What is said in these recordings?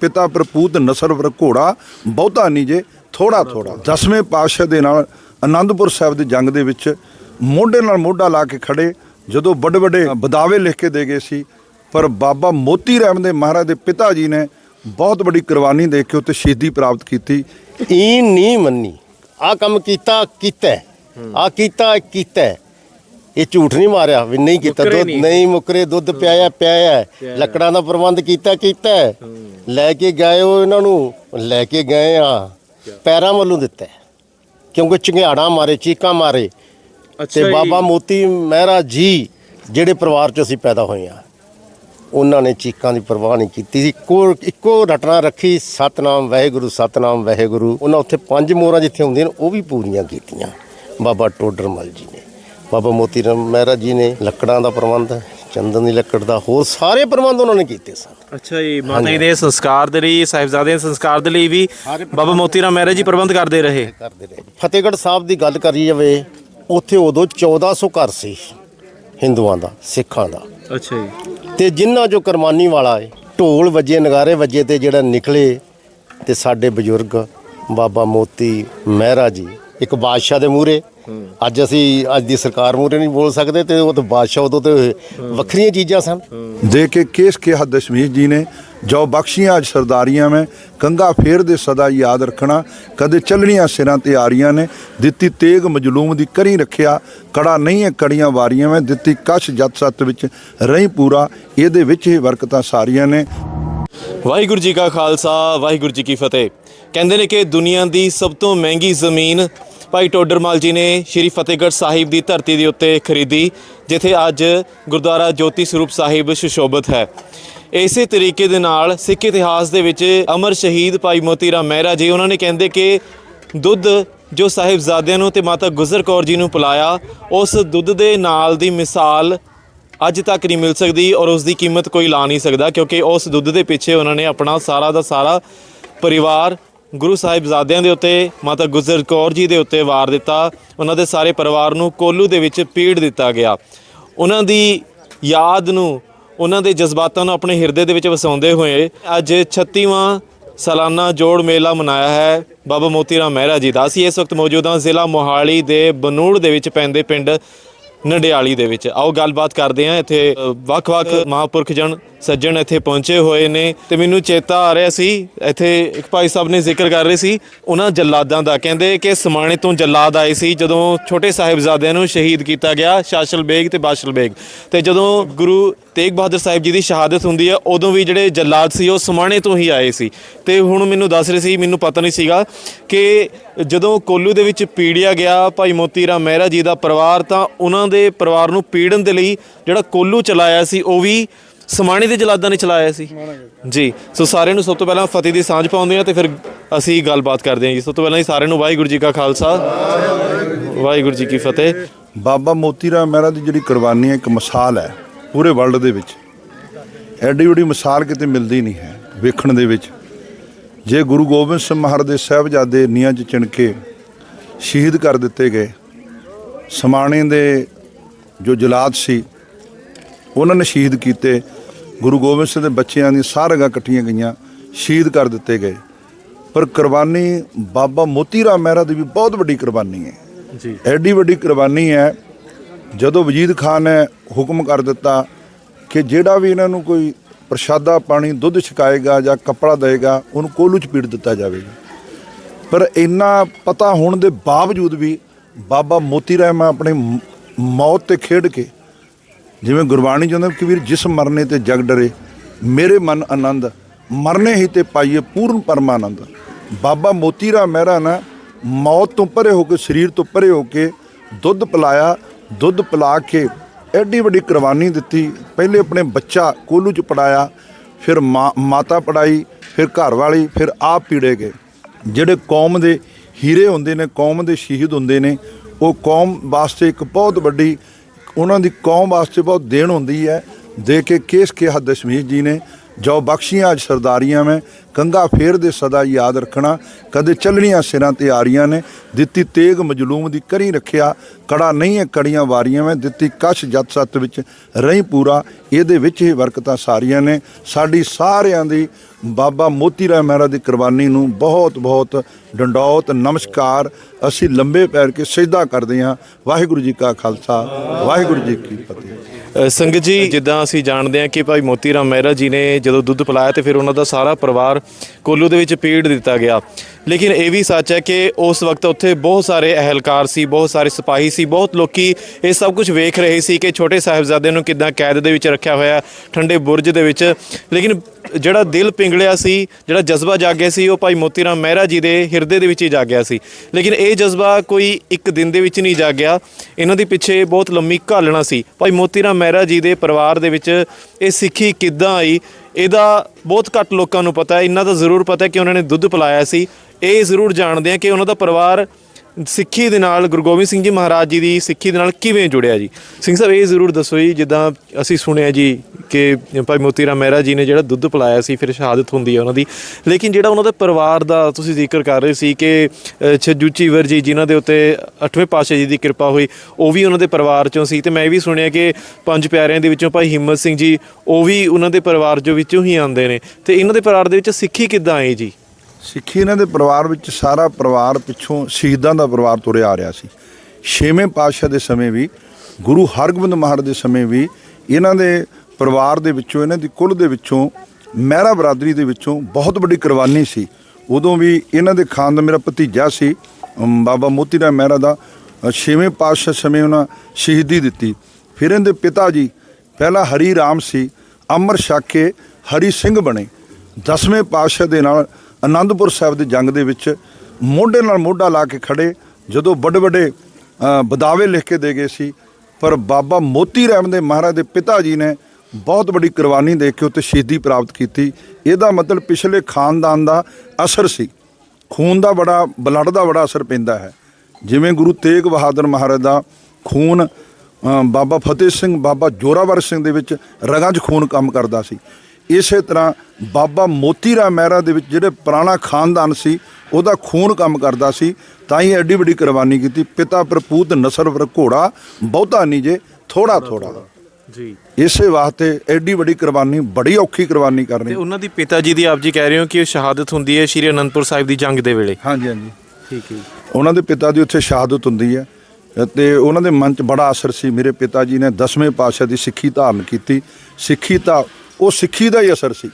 ਪਿਤਾ ਪ੍ਰਪੂਤ ਨਸਲ ਵਰ ਘੋੜਾ ਬਹੁਤਾ ਨਹੀਂ ਜੇ ਥੋੜਾ ਥੋੜਾ ਦਸਵੇਂ ਪਾਤਸ਼ਾਹ ਦੇ ਨਾਲ ਆਨੰਦਪੁਰ ਸਾਹਿਬ ਦੀ ਜੰਗ ਦੇ ਵਿੱਚ ਮੋਢੇ ਨਾਲ ਮੋਢਾ ਲਾ ਕੇ ਖੜੇ ਜਦੋਂ ਵੱਡੇ ਵੱਡੇ ਬਦਾਵੇ ਲਿਖ ਕੇ ਦੇ ਗਏ ਸੀ ਪਰ ਬਾਬਾ ਮੋਤੀ ਰਾਮ ਦੇ ਮਹਾਰਾਜ ਦੇ ਪਿਤਾ ਜੀ ਨੇ ਬਹੁਤ ਵੱਡੀ ਕੁਰਬਾਨੀ ਦੇ ਕੇ ਉੱਤੇ ਸ਼ਹੀਦੀ ਪ੍ਰਾਪਤ ਕੀਤੀ। ਇਹ ਨਹੀਂ ਮੰਨੀ। ਆ ਕੰਮ ਕੀਤਾ ਕੀਤਾ। ਆ ਕੀਤਾ ਕੀਤਾ। ਇਹ ਝੂਠ ਨਹੀਂ ਮਾਰਿਆ ਵੀ ਨਹੀਂ ਕੀਤਾ ਦੁੱਧ ਨਹੀਂ। ਮੁਕਰੇ ਦੁੱਧ ਪਿਆਇਆ ਪਿਆਇਆ। ਲੱਕੜਾਂ ਦਾ ਪ੍ਰਬੰਧ ਕੀਤਾ ਕੀਤਾ। ਲੈ ਕੇ ਗਏ ਉਹ ਇਹਨਾਂ ਨੂੰ ਲੈ ਕੇ ਗਏ ਆ। ਪੈਰਾਂ ਵੱਲੋਂ ਦਿੱਤਾ। ਕਿਉਂਕਿ ਚੰਗਿਆੜਾ ਮਾਰੇ ਚੀਕਾਂ ਮਾਰੇ। ਤੇ ਬਾਬਾ ਮੋਤੀ ਮਹਿਰਾ ਜੀ ਜਿਹੜੇ ਪਰਿਵਾਰ ਚ ਅਸੀਂ ਪੈਦਾ ਹੋਏ ਆ ਉਹਨਾਂ ਨੇ ਚੀਕਾਂ ਦੀ ਪਰਵਾਹ ਨਹੀਂ ਕੀਤੀ ਸੀ। ਇੱਕੋ ਇੱਕੋ ਰਟਨਾ ਰੱਖੀ ਸਤਨਾਮ ਵਾਹਿਗੁਰੂ ਸਤਨਾਮ ਵਾਹਿਗੁਰੂ। ਉਹਨਾਂ ਉੱਥੇ ਪੰਜ ਮੋਹਰਾਂ ਜਿੱਥੇ ਹੁੰਦੀਆਂ ਨੇ ਉਹ ਵੀ ਪੂਰੀਆਂ ਕੀਤੀਆਂ। ਬਾਬਾ ਟੋਡਰਮਲ ਜੀ ਨੇ। ਬਾਬਾ ਮੋਤੀ ਰਾਮ ਮਹਿਰਾ ਜੀ ਨੇ ਲੱਕੜਾਂ ਦਾ ਪ੍ਰਬੰਧ ਚੰਦਨ ਦੀ ਲੱਕੜ ਦਾ ਹੋਰ ਸਾਰੇ ਪ੍ਰਬੰਧ ਉਹਨਾਂ ਨੇ ਕੀਤੇ ਸਨ। ਅੱਛਾ ਜੀ ਮਾਤਾ ਜੀ ਦੇ ਸੰਸਕਾਰ ਦੇ ਲਈ ਸਾਹਿਬਜ਼ਾਦੇ ਦੇ ਸੰਸਕਾਰ ਦੇ ਲਈ ਵੀ ਬਾਬਾ ਮੋਤੀ ਰਾਮ ਮਹਿਰਾ ਜੀ ਪ੍ਰਬੰਧ ਕਰਦੇ ਰਹੇ। ਕਰਦੇ ਰਹੇ। ਫਤਿਹਗੜ੍ਹ ਸਾਹਿਬ ਦੀ ਗੱਲ ਕਰੀ ਜਾਵੇ ਉੱਥੇ ਉਦੋਂ 1400 ਘਰ ਸੀ ਹਿੰਦੂਆਂ ਦਾ ਸਿੱਖਾਂ ਦਾ। ਅੱਛਾ ਜੀ। ਤੇ ਜਿਨ੍ਹਾਂ ਜੋ ਕਰਮਾਨੀ ਵਾਲਾ ਹੈ ਢੋਲ ਵੱਜੇ ਨਗਾਰੇ ਵੱਜੇ ਤੇ ਜਿਹੜਾ ਨਿਕਲੇ ਤੇ ਸਾਡੇ ਬਜ਼ੁਰਗ ਬਾਬਾ ਮੋਤੀ ਮਹਿਰਾ ਜੀ ਇੱਕ ਬਾਦਸ਼ਾਹ ਦੇ ਮੂਹਰੇ ਅੱਜ ਅਸੀਂ ਅੱਜ ਦੀ ਸਰਕਾਰ ਮੂਹਰੇ ਨਹੀਂ ਬੋਲ ਸਕਦੇ ਤੇ ਉਹ ਤਾਂ ਬਾਦਸ਼ਾਹ ਉਦੋਂ ਤੇ ਵੱਖਰੀਆਂ ਚੀਜ਼ਾਂ ਸਨ। ਦੇ ਕੇ ਕੇਸ ਕਿਹਾ ਦਸ਼ਮੇਸ਼ ਜੀ ਨੇ ਜੋ ਬਖਸ਼ੀਆਂ ਅੱਜ ਸਰਦਾਰੀਆਂ ਮੈਂ ਕੰਗਾ ਫੇਰ ਦੇ ਸਦਾ ਯਾਦ ਰੱਖਣਾ ਕਦੇ ਚੱਲਣੀਆਂ ਸਿਰਾਂ ਤੇ ਆਰੀਆਂ ਨੇ ਦਿੱਤੀ ਤੇਗ ਮਜਲੂਮ ਦੀ ਕਰੀ ਰੱਖਿਆ ਕੜਾ ਨਹੀਂ ਹੈ ਕੜੀਆਂ ਵਾਰੀਆਂ ਮੈਂ ਦਿੱਤੀ ਕਛ ਜਤ ਸਤ ਵਿੱਚ ਰਹੀ ਪੂਰਾ ਇਹਦੇ ਵਿੱਚ ਹੀ ਬਰਕਤਾਂ ਸਾਰੀਆਂ ਨੇ। ਵਾਹਿਗੁਰੂ ਜੀ ਕਾ ਖਾਲਸਾ ਵਾਹਿਗੁਰੂ ਜੀ ਕੀ ਫਤਿਹ। ਕਹਿੰਦੇ ਨੇ ਕਿ ਦੁਨੀਆ ਦੀ ਸਭ ਤੋਂ ਮਹਿੰਗੀ ਜ਼ਮੀਨ ਭਾਈ ਟੋਡਰਮਲ ਜੀ ਨੇ ਸ਼੍ਰੀ ਫਤਿਹਗੜ੍ਹ ਸਾਹਿਬ ਦੀ ਧਰਤੀ ਦੇ ਉੱਤੇ ਖਰੀਦੀ, ਜਿੱਥੇ ਅੱਜ ਗੁਰਦੁਆਰਾ ਜੋਤੀ ਸਰੂਪ ਸਾਹਿਬ ਸੁਸ਼ੋਭਿਤ ਹੈ। ਇਸੇ ਤਰੀਕੇ ਦੇ ਨਾਲ ਸਿੱਖ ਇਤਿਹਾਸ ਦੇ ਵਿੱਚ ਅਮਰ ਸ਼ਹੀਦ ਭਾਈ ਮੋਤੀ ਰਾਮ ਮਹਿਰਾ ਜੀ, ਉਹਨਾਂ ਨੇ ਕਹਿੰਦੇ ਕਿ ਦੁੱਧ ਜੋ ਸਾਹਿਬਜ਼ਾਦਿਆਂ ਨੂੰ ਤੇ ਮਾਤਾ ਗੁਜਰ ਕੌਰ ਜੀ ਨੂੰ ਪਿਲਾਇਆ, ਉਸ ਦੁੱਧ ਦੇ ਨਾਲ ਦੀ ਮਿਸਾਲ ਅੱਜ ਤੱਕ ਨਹੀਂ ਮਿਲ ਸਕਦੀ ਔਰ ਉਸ ਦੀ ਕੀਮਤ ਕੋਈ ਲਾ ਨਹੀਂ ਸਕਦਾ, ਕਿਉਂਕਿ ਉਸ ਦੁੱਧ ਦੇ ਪਿੱਛੇ ਉਹਨਾਂ ਨੇ ਆਪਣਾ ਸਾਰਾ ਦਾ ਸਾਰਾ ਪਰਿਵਾਰ ਗੁਰੂ ਸਾਹਿਬਜ਼ਾਦਿਆਂ ਦੇ ਉੱਤੇ, ਮਾਤਾ ਗੁਜਰ ਕੌਰ ਜੀ ਦੇ ਉੱਤੇ ਵਾਰ ਦਿੱਤਾ। ਉਹਨਾਂ ਦੇ ਸਾਰੇ ਪਰਿਵਾਰ ਨੂੰ ਕੋਲੂ ਦੇ ਵਿੱਚ ਪੀੜ ਦਿੱਤਾ ਗਿਆ। ਉਹਨਾਂ ਦੀ ਯਾਦ ਨੂੰ, ਉਹਨਾਂ ਦੇ ਜਜ਼ਬਾਤਾਂ ਨੂੰ ਆਪਣੇ ਹਿਰਦੇ ਦੇ ਵਿੱਚ ਵਸਾਉਂਦੇ ਹੋਏ ਅੱਜ 36ਵਾਂ ਸਾਲਾਨਾ ਜੋੜ ਮੇਲਾ ਮਨਾਇਆ ਹੈ। ਬਾਬਾ ਮੋਤੀ ਰਾਮ ਮਹਿਰਾ ਜੀ ਦਾ। ਅਸੀਂ ਇਸ ਵਕਤ ਮੌਜੂਦ ਹਾਂ ਜ਼ਿਲ੍ਹਾ ਮੋਹਾਲੀ ਦੇ ਬਨੂੜ ਦੇ ਵਿੱਚ ਪੈਂਦੇ ਪਿੰਡ ਨਡਿਆਲੀ ਦੇ ਵਿੱਚ। ਆਓ ਗੱਲਬਾਤ ਕਰਦੇ ਹਾਂ ਇੱਥੇ ਵੱਖ-ਵੱਖ ਮਹਾਂਪੁਰਖ ਜਨ ਸੱਜਣ ਇੱਥੇ ਪਹੁੰਚੇ ਹੋਏ ਨੇ ਤੇ ਮੈਨੂੰ ਚੇਤਾ ਆ ਰਿਹਾ ਸੀ, ਇੱਥੇ ਇੱਕ ਭਾਈ ਸਾਹਿਬ ਨੇ ਜ਼ਿਕਰ ਕਰ ਰਹੇ ਸੀ, ਉਹਨਾਂ ਜੱਲਾਦਾਂ ਦਾ। ਕਹਿੰਦੇ ਕਿ ਸਮਾਣੇ ਤੋਂ ਜੱਲਾਦ ਆਏ ਸੀ ਜਦੋਂ ਛੋਟੇ ਸਾਹਿਬਜ਼ਾਦਿਆਂ ਨੂੰ ਸ਼ਹੀਦ ਕੀਤਾ ਗਿਆ ਸ਼ਾਸਲ ਬੇਗ ਤੇ ਬਾਸ਼ਲ ਬੇਗ ਤੇ ਜਦੋਂ ਗੁਰੂ ਤੇਗ ਬਹਾਦਰ ਸਾਹਿਬ ਜੀ ਦੀ ਸ਼ਹਾਦਤ ਹੁੰਦੀ ਹੈ ਉਦੋਂ ਵੀ ਜਿਹੜੇ ਜੱਲਾਦ ਸੀ ਉਹ ਸਮਾਣੇ ਤੋਂ ਹੀ ਆਏ ਸੀ। ਤੇ ਹੁਣ ਮੈਨੂੰ ਦੱਸ ਰਹੇ ਸੀ ਮੈਨੂੰ ਪਤਾ ਨਹੀਂ ਸੀਗਾ ਕਿ ਜਦੋਂ ਕੋਲੂ ਦੇ ਵਿੱਚ ਪੀੜਿਆ ਗਿਆ ਭਾਈ ਮੋਤੀ ਰਾਮ ਮਹਿਰਾ ਜੀ ਦਾ ਪਰਿਵਾਰ ਤਾਂ ਉਹਨਾਂ ਦੇ ਪਰਿਵਾਰ ਨੂੰ ਪੀੜਨ ਦੇ ਲਈ ਜਿਹੜਾ ਕੋਲੂ ਚਲਾਇਆ ਸੀ ਉਹ ਵੀ ਸਮਾਣੇ ਦੇ ਜਲਾਦਾਂ ਨੇ ਚਲਾਇਆ ਸੀ। ਜੀ ਸੋ ਸਾਰਿਆਂ ਨੂੰ ਸਭ ਤੋਂ ਪਹਿਲਾਂ ਫਤਿਹ ਦੀ ਸਾਂਝ ਪਾਉਂਦੇ ਹਾਂ ਤੇ ਫਿਰ ਅਸੀਂ ਗੱਲਬਾਤ ਕਰਦੇ ਹਾਂ ਜੀ। ਸਭ ਤੋਂ ਪਹਿਲਾਂ ਹੀ ਸਾਰਿਆਂ ਨੂੰ ਵਾਹਿਗੁਰੂ ਜੀ ਕਾ ਖਾਲਸਾ। ਵਾਹਿਗੁਰੂ ਜੀ ਕੀ ਫਤਿਹ। ਬਾਬਾ ਮੋਤੀ ਰਾਮ ਮਹਿਰਾ ਦੀ ਜਿਹੜੀ ਕੁਰਬਾਨੀ ਹੈ ਇੱਕ ਮਿਸਾਲ ਹੈ। ਪੂਰੇ ਵਰਲਡ ਦੇ ਵਿੱਚ ਐਡੀ ਵੱਡੀ ਮਿਸਾਲ ਕਿਤੇ ਮਿਲਦੀ ਨਹੀਂ ਹੈ ਵੇਖਣ ਦੇ ਵਿੱਚ। ਜੇ ਗੁਰੂ ਗੋਬਿੰਦ ਸਿੰਘ ਮਹਾਰਾਜ ਦੇ ਸਾਹਿਬਜ਼ਾਦੇ ਨੀਆਂ 'ਚ ਚਿਣ ਕੇ ਸ਼ਹੀਦ ਕਰ ਦਿੱਤੇ ਗਏ ਸਮਾਣੇ ਦੇ ਜੋ ਜਲਾਦ ਸੀ ਉਹਨਾਂ ਨੇ ਸ਼ਹੀਦ ਕੀਤੇ ਗੁਰੂ ਗੋਬਿੰਦ ਸਿੰਘ ਦੇ ਬੱਚਿਆਂ ਦੀ ਸਾਰੀਆਂ ਇਕੱਠੀਆਂ ਗਈਆਂ ਸ਼ਹੀਦ ਕਰ ਦਿੱਤੇ ਗਏ। ਪਰ ਕੁਰਬਾਨੀ ਬਾਬਾ ਮੋਤੀ ਰਾਮ ਮਹਿਰਾ ਦੀ ਵੀ ਬਹੁਤ ਵੱਡੀ ਕੁਰਬਾਨੀ ਹੈ। ਜੀ। ਐਡੀ ਵੱਡੀ ਕੁਰਬਾਨੀ ਹੈ ਜਦੋਂ ਵਜੀਦ ਖਾਨ ਨੇ ਹੁਕਮ ਕਰ ਦਿੱਤਾ ਕਿ ਜਿਹੜਾ ਵੀ ਇਹਨਾਂ ਨੂੰ ਕੋਈ ਪ੍ਰਸ਼ਾਦਾ ਪਾਣੀ, ਦੁੱਧ ਛਕਾਏਗਾ ਜਾਂ ਕੱਪੜਾ ਦੇਗਾ ਉਹਨੂੰ ਕੋਲੂ ਚ ਪੀੜ ਦਿੱਤਾ ਜਾਵੇਗਾ। ਪਰ ਇੰਨਾ ਪਤਾ ਹੋਣ ਦੇ ਬਾਵਜੂਦ ਵੀ ਬਾਬਾ ਮੋਤੀ ਰਾਮ ਆਪਣੇ ਮੌਤ ਤੇ ਖੇਡ ਕੇ ਜਿਵੇਂ ਗੁਰਬਾਣੀ ਚ ਹੁੰਦਾ ਕਿ ਵੀਰ ਜਿਸ ਮਰਨੇ ਤੇ ਜਗ ਡਰੇ, ਮੇਰੇ ਮਨ ਆਨੰਦ, ਮਰਨੇ ਹੀ ਤੇ ਪਾਈਏ ਪੂਰਨ ਪਰਮਾਨੰਦ। ਬਾਬਾ ਮੋਤੀ ਰਾਮ ਮਹਿਰਾ ਨਾ ਮੌਤ ਤੋਂ ਪਰੇ ਹੋ ਕੇ, ਸਰੀਰ ਤੋਂ ਪਰੇ ਹੋ ਕੇ ਦੁੱਧ ਪਿਲਾਇਆ ਦੁੱਧ ਪਿਲਾ ਕੇ ਐਡੀ ਵੱਡੀ ਕੁਰਬਾਨੀ ਦਿੱਤੀ। ਪਹਿਲੇ ਆਪਣੇ ਬੱਚਾ ਕੋਲੂ ਚ ਪੜਾਇਆ, ਫਿਰ ਮਾਂ- ਮਾਤਾ ਪੜਾਈ, ਫਿਰ ਘਰ ਵਾਲੀ, ਫਿਰ ਆਪ ਪੀੜੇ ਗਏ। ਜਿਹੜੇ ਕੌਮ ਦੇ ਹੀਰੇ ਹੁੰਦੇ ਨੇ, ਕੌਮ ਦੇ ਸ਼ਹੀਦ ਹੁੰਦੇ ਨੇ, ਉਹ ਕੌਮ ਵਾਸਤੇ ਇੱਕ ਬਹੁਤ ਵੱਡੀ, ਉਹਨਾਂ ਦੀ ਕੌਮ ਵਾਸਤੇ ਬਹੁਤ ਦੇਣ ਹੁੰਦੀ ਹੈ। ਦੇ ਕੇ ਕੇਸ ਕਿਹਾ ਦਸ਼ਮੇਸ਼ ਜੀ ਨੇ ਜੋ ਬਖਸ਼ੀਆਂ, ਅੱਜ ਸਰਦਾਰੀਆਂ ਮੈਂ ਕੰਗਾ ਫੇਰ ਦੇ ਸਦਾ ਯਾਦ ਰੱਖਣਾ। ਕਦੇ ਚੱਲਣੀਆਂ ਸਿਰਾਂ ਤੇ ਆ ਰਹੀਆਂ ਨੇ, ਦਿੱਤੀ ਤੇਗ ਮਜਲੂਮ ਦੀ ਕਰੀ ਰੱਖਿਆ। ਕੜਾ ਨਹੀਂ ਹੈ ਕੜੀਆਂ ਵਾਰੀਆਂ ਮੈਂ, ਦਿੱਤੀ ਕਸ਼ ਜਤ ਸਤ ਵਿੱਚ ਰਹੀ ਪੂਰਾ। ਇਹਦੇ ਵਿੱਚ ਹੀ ਬਰਕਤਾਂ ਸਾਰੀਆਂ ਨੇ। ਸਾਡੀ ਸਾਰਿਆਂ ਦੀ ਬਾਬਾ ਮੋਤੀ ਰਾਮ ਮਹਾਰਾਜ ਦੀ ਕੁਰਬਾਨੀ ਨੂੰ ਬਹੁਤ ਬਹੁਤ ਡੰਡੌਤ, ਨਮਸਕਾਰ। ਅਸੀਂ ਲੰਬੇ ਪੈਰ ਕੇ ਸਜਦਾ ਕਰਦੇ ਹਾਂ। ਵਾਹਿਗੁਰੂ ਜੀ ਕਾ ਖਾਲਸਾ, ਵਾਹਿਗੁਰੂ ਜੀ ਕੀ ਫਤਿਹ। ਸੰਗਤ ਜੀ, ਜਿੱਦਾਂ ਅਸੀਂ ਜਾਣਦੇ ਹਾਂ ਕਿ ਭਾਈ ਮੋਤੀ ਰਾਮ ਮਹਿਰਾ ਜੀ ਨੇ ਜਦੋਂ ਦੁੱਧ ਪਿਲਾਇਆ ਤੇ ਫਿਰ ਉਹਨਾਂ ਦਾ ਸਾਰਾ ਪਰਿਵਾਰ ਕੋਲੂ ਦੇ ਵਿੱਚ ਪੀੜ ਦਿੱਤਾ ਗਿਆ। ਲੇਕਿਨ ਇਹ ਵੀ ਸੱਚ ਹੈ ਕਿ ਉਸ ਵਕਤ ਉੱਥੇ ਬਹੁਤ ਸਾਰੇ ਅਹਿਲਕਾਰ ਸੀ, ਬਹੁਤ ਸਾਰੇ ਸਿਪਾਹੀ ਸੀ, ਬਹੁਤ ਲੋਕੀ ਇਹ ਸਭ ਕੁਝ ਵੇਖ ਰਹੇ ਸੀ ਕਿ ਛੋਟੇ ਸਾਹਿਬਜ਼ਾਦੇ ਨੂੰ ਕਿੱਦਾਂ ਕੈਦ ਦੇ ਵਿੱਚ ਰੱਖਿਆ ਹੋਇਆ, ਠੰਡੇ ਬੁਰਜ ਦੇ ਵਿੱਚ। ਲੇਕਿਨ ਜਿਹੜਾ ਦਿਲ ਪਿੰਗਲਿਆ ਸੀ, ਜਿਹੜਾ ਜਜ਼ਬਾ ਜਾਗਿਆ ਸੀ, ਉਹ ਭਾਈ ਮੋਤੀ ਰਾਮ ਮਹਿਰਾ ਜੀ ਦੇ ਹਿਰਦੇ ਦੇ ਵਿੱਚ ਹੀ ਜਾਗਿਆ ਸੀ। ਲੇਕਿਨ ਇਹ ਜਜ਼ਬਾ ਕੋਈ ਇੱਕ ਦਿਨ ਦੇ ਵਿੱਚ ਨਹੀਂ ਜਾਗਿਆ। ਇਹਨਾਂ ਦੇ ਪਿੱਛੇ ਬਹੁਤ ਲੰਮੀ ਘਾਲਣਾ ਸੀ। ਭਾਈ ਮੋਤੀ ਰਾਮ ਮਹਿਰਾ ਜੀ ਦੇ ਪਰਿਵਾਰ ਦੇ ਵਿੱਚ ਇਹ ਸਿੱਖੀ ਕਿੱਦਾਂ ਆਈ, ਇਹਦਾ ਬਹੁਤ ਘੱਟ ਲੋਕਾਂ ਨੂੰ ਪਤਾ ਹੈ। ਇੰਨਾ ਤਾਂ ਜ਼ਰੂਰ ਪਤਾ ਹੈ ਕਿ ਉਹਨਾਂ ਨੇ ਦੁੱਧ ਪਿਲਾਇਆ ਸੀ। ਇਹ ਜ਼ਰੂਰ ਜਾਣਦੇ ਆ ਕਿ ਉਹਨਾਂ ਦਾ ਪਰਿਵਾਰ ਸਿੱਖੀ ਦੇ ਨਾਲ, ਗੁਰੂ ਗੋਬਿੰਦ ਸਿੰਘ ਜੀ ਮਹਾਰਾਜ ਜੀ ਦੀ ਸਿੱਖੀ ਦੇ ਨਾਲ ਕਿਵੇਂ ਜੁੜਿਆ ਜੀ? ਸਿੰਘ ਸਾਹਿਬ, ਇਹ ਜ਼ਰੂਰ ਦੱਸੋ ਜੀ, ਜਿੱਦਾਂ ਅਸੀਂ ਸੁਣਿਆ ਜੀ ਕਿ ਭਾਈ ਮੋਤੀ ਰਾਮ ਮਹਿਰਾ ਜੀ ਨੇ ਜਿਹੜਾ ਦੁੱਧ ਪਿਲਾਇਆ ਸੀ, ਫਿਰ ਸ਼ਹਾਦਤ ਹੁੰਦੀ ਹੈ ਉਹਨਾਂ ਦੀ। ਲੇਕਿਨ ਜਿਹੜਾ ਉਹਨਾਂ ਦੇ ਪਰਿਵਾਰ ਦਾ ਤੁਸੀਂ ਜ਼ਿਕਰ ਕਰ ਰਹੇ ਸੀ ਕਿ ਛੱਜੂ ਚੀਵਰ ਜੀ, ਜਿਨ੍ਹਾਂ ਦੇ ਉੱਤੇ ਅੱਠਵੇਂ ਪਾਤਸ਼ਾਹ ਜੀ ਦੀ ਕਿਰਪਾ ਹੋਈ, ਉਹ ਵੀ ਉਹਨਾਂ ਦੇ ਪਰਿਵਾਰ ਚੋਂ ਸੀ। ਤੇ ਮੈਂ ਇਹ ਵੀ ਸੁਣਿਆ ਕਿ ਪੰਜ ਪਿਆਰਿਆਂ ਦੇ ਵਿੱਚੋਂ ਭਾਈ ਹਿੰਮਤ ਸਿੰਘ ਜੀ, ਉਹ ਵੀ ਉਹਨਾਂ ਦੇ ਪਰਿਵਾਰ 'ਚੋਂ ਵਿੱਚੋਂ ਹੀ ਆਉਂਦੇ ਨੇ। ਤੇ ਇਹਨਾਂ ਦੇ ਪਰਿਵਾਰ ਦੇ ਵਿੱਚ ਸਿੱਖੀ ਕਿੱਦਾਂ ਆਈ ਜੀ? ਸਿੱਖੀ ਇਹਨਾਂ ਦੇ ਪਰਿਵਾਰ ਵਿੱਚ ਸਾਰਾ ਪਰਿਵਾਰ ਪਿੱਛੋਂ ਸ਼ਹੀਦਾਂ ਦਾ ਪਰਿਵਾਰ ਤੁਰਿਆ ਆ ਰਿਹਾ ਸੀ। ਛੇਵੇਂ ਪਾਤਸ਼ਾਹ ਦੇ ਸਮੇਂ ਵੀ, ਗੁਰੂ ਹਰਗੋਬਿੰਦ ਮਹਾਰਾਜ ਦੇ ਸਮੇਂ ਵੀ ਇਹਨਾਂ ਦੇ ਪਰਿਵਾਰ ਦੇ ਵਿੱਚੋਂ, ਇਹਨਾਂ ਦੀ ਕੁੱਲ ਦੇ ਵਿੱਚੋਂ, ਮਹਿਰਾ ਬਰਾਦਰੀ ਦੇ ਵਿੱਚੋਂ ਬਹੁਤ ਵੱਡੀ ਕੁਰਬਾਨੀ ਸੀ। ਉਦੋਂ ਵੀ ਇਹਨਾਂ ਦੇ ਖਾਨ ਦਾ ਮੇਰਾ ਭਤੀਜਾ ਸੀ ਬਾਬਾ ਮੋਤੀ ਰਾਮ ਮਹਿਰਾ ਦਾ ਛੇਵੇਂ ਪਾਤਸ਼ਾਹ ਸਮੇਂ ਉਹਨਾਂ ਸ਼ਹੀਦੀ ਦਿੱਤੀ। ਫਿਰ ਇਹਦੇ ਪਿਤਾ ਜੀ, ਪਹਿਲਾ ਹਰੀ ਰਾਮ ਸੀ, ਅਮਰ ਛੱਕ ਕੇ ਹਰੀ ਸਿੰਘ ਬਣੇ। ਦਸਵੇਂ ਪਾਤਸ਼ਾਹ ਦੇ ਨਾਲ ਆਨੰਦਪੁਰ ਸਾਹਿਬ ਦੀ ਜੰਗ ਦੇ ਵਿੱਚ ਮੋਢੇ ਨਾਲ ਮੋਢਾ ਲਾ ਕੇ ਖੜੇ, ਜਦੋਂ ਵੱਡੇ ਵੱਡੇ ਬਦਾਵੇ ਲਿਖ ਕੇ ਦੇ ਗਏ ਸੀ। ਪਰ ਬਾਬਾ ਮੋਤੀ ਰਾਮ ਦੇ ਮਹਾਰਾਜ ਦੇ ਪਿਤਾ ਜੀ ਨੇ ਬਹੁਤ ਵੱਡੀ ਕੁਰਬਾਨੀ ਦੇ ਕੇ ਉੱਤੇ ਸ਼ਹੀਦੀ ਪ੍ਰਾਪਤ ਕੀਤੀ। ਇਹਦਾ ਮਤਲਬ ਪਿਛਲੇ ਖਾਨਦਾਨ ਦਾ ਅਸਰ ਸੀ। ਖੂਨ ਦਾ ਬੜਾ, ਬਲੱਡ ਦਾ ਬੜਾ ਅਸਰ ਪੈਂਦਾ ਹੈ। ਜਿਵੇਂ ਗੁਰੂ ਤੇਗ ਬਹਾਦਰ ਮਹਾਰਾਜ ਦਾ ਖੂਨ ਬਾਬਾ ਫਤਿਹ ਸਿੰਘ, ਬਾਬਾ ਜੋਰਾਵਰ ਸਿੰਘ ਦੇ ਵਿੱਚ ਰਗਾਂ 'ਚ ਖੂਨ ਕੰਮ ਕਰਦਾ ਸੀ। ਇਸੇ ਤਰ੍ਹਾਂ ਬਾਬਾ ਮੋਤੀ ਰਾਮ ਮਹਿਰਾ ਦੇ ਵਿੱਚ ਜਿਹੜੇ ਪੁਰਾਣਾ ਖਾਨਦਾਨ ਸੀ ਉਹਦਾ ਖੂਨ ਕੰਮ ਕਰਦਾ ਸੀ ਤਾਂ ਹੀ ਐਡੀ ਵੱਡੀ ਕੁਰਬਾਨੀ ਕੀਤੀ। ਪਿਤਾ ਪ੍ਰਪੂਤ ਨਸਰ ਪਰ ਘੋੜਾ ਬਹੁਤਾ ਨਹੀਂ ਜੇ ਥੋੜਾ ਥੋੜਾ ਜੀ। ਇਸੇ ਵਾਸਤੇ ਐਡੀ ਵੱਡੀ ਕੁਰਬਾਨੀ ਬੜੀ ਔਖੀ ਕੁਰਬਾਨੀ ਤੇ ਕਰਨੀ ਉਹਨਾਂ ਦੀ ਪਿਤਾ ਜੀ ਦੀ ਆਪ ਜੀ ਕਹਿ ਰਹੇ ਹੋ ਕਿ ਉਹ ਸ਼ਹਾਦਤ ਹੁੰਦੀ ਹੈ ਸ਼੍ਰੀ ਅਨੰਦਪੁਰ ਸਾਹਿਬ ਦੀ ਜੰਗ ਦੇ ਵੇਲੇ। ਹਾਂਜੀ ਹਾਂਜੀ। ਠੀਕ ਹੈ ਉਹਨਾਂ ਦੇ ਪਿਤਾ ਦੀ ਉੱਥੇ ਸ਼ਹਾਦਤ ਹੁੰਦੀ ਹੈ। ਤੇ ਉਹਨਾਂ ਦੇ ਮਨ 'ਚ ਬੜਾ ਅਸਰ ਸੀ। ਮੇਰੇ ਪਿਤਾ ਜੀ ਨੇ ਦਸਵੇਂ ਪਾਤਸ਼ਾਹ ਦੀ ਸਿੱਖੀ ਧਾਰਨ ਕੀਤੀ। ਸਿੱਖੀ ਤਾਂ ਉਹ ਸਿੱਖੀ ਦਾ ਹੀ ਅਸਰ ਸੀ।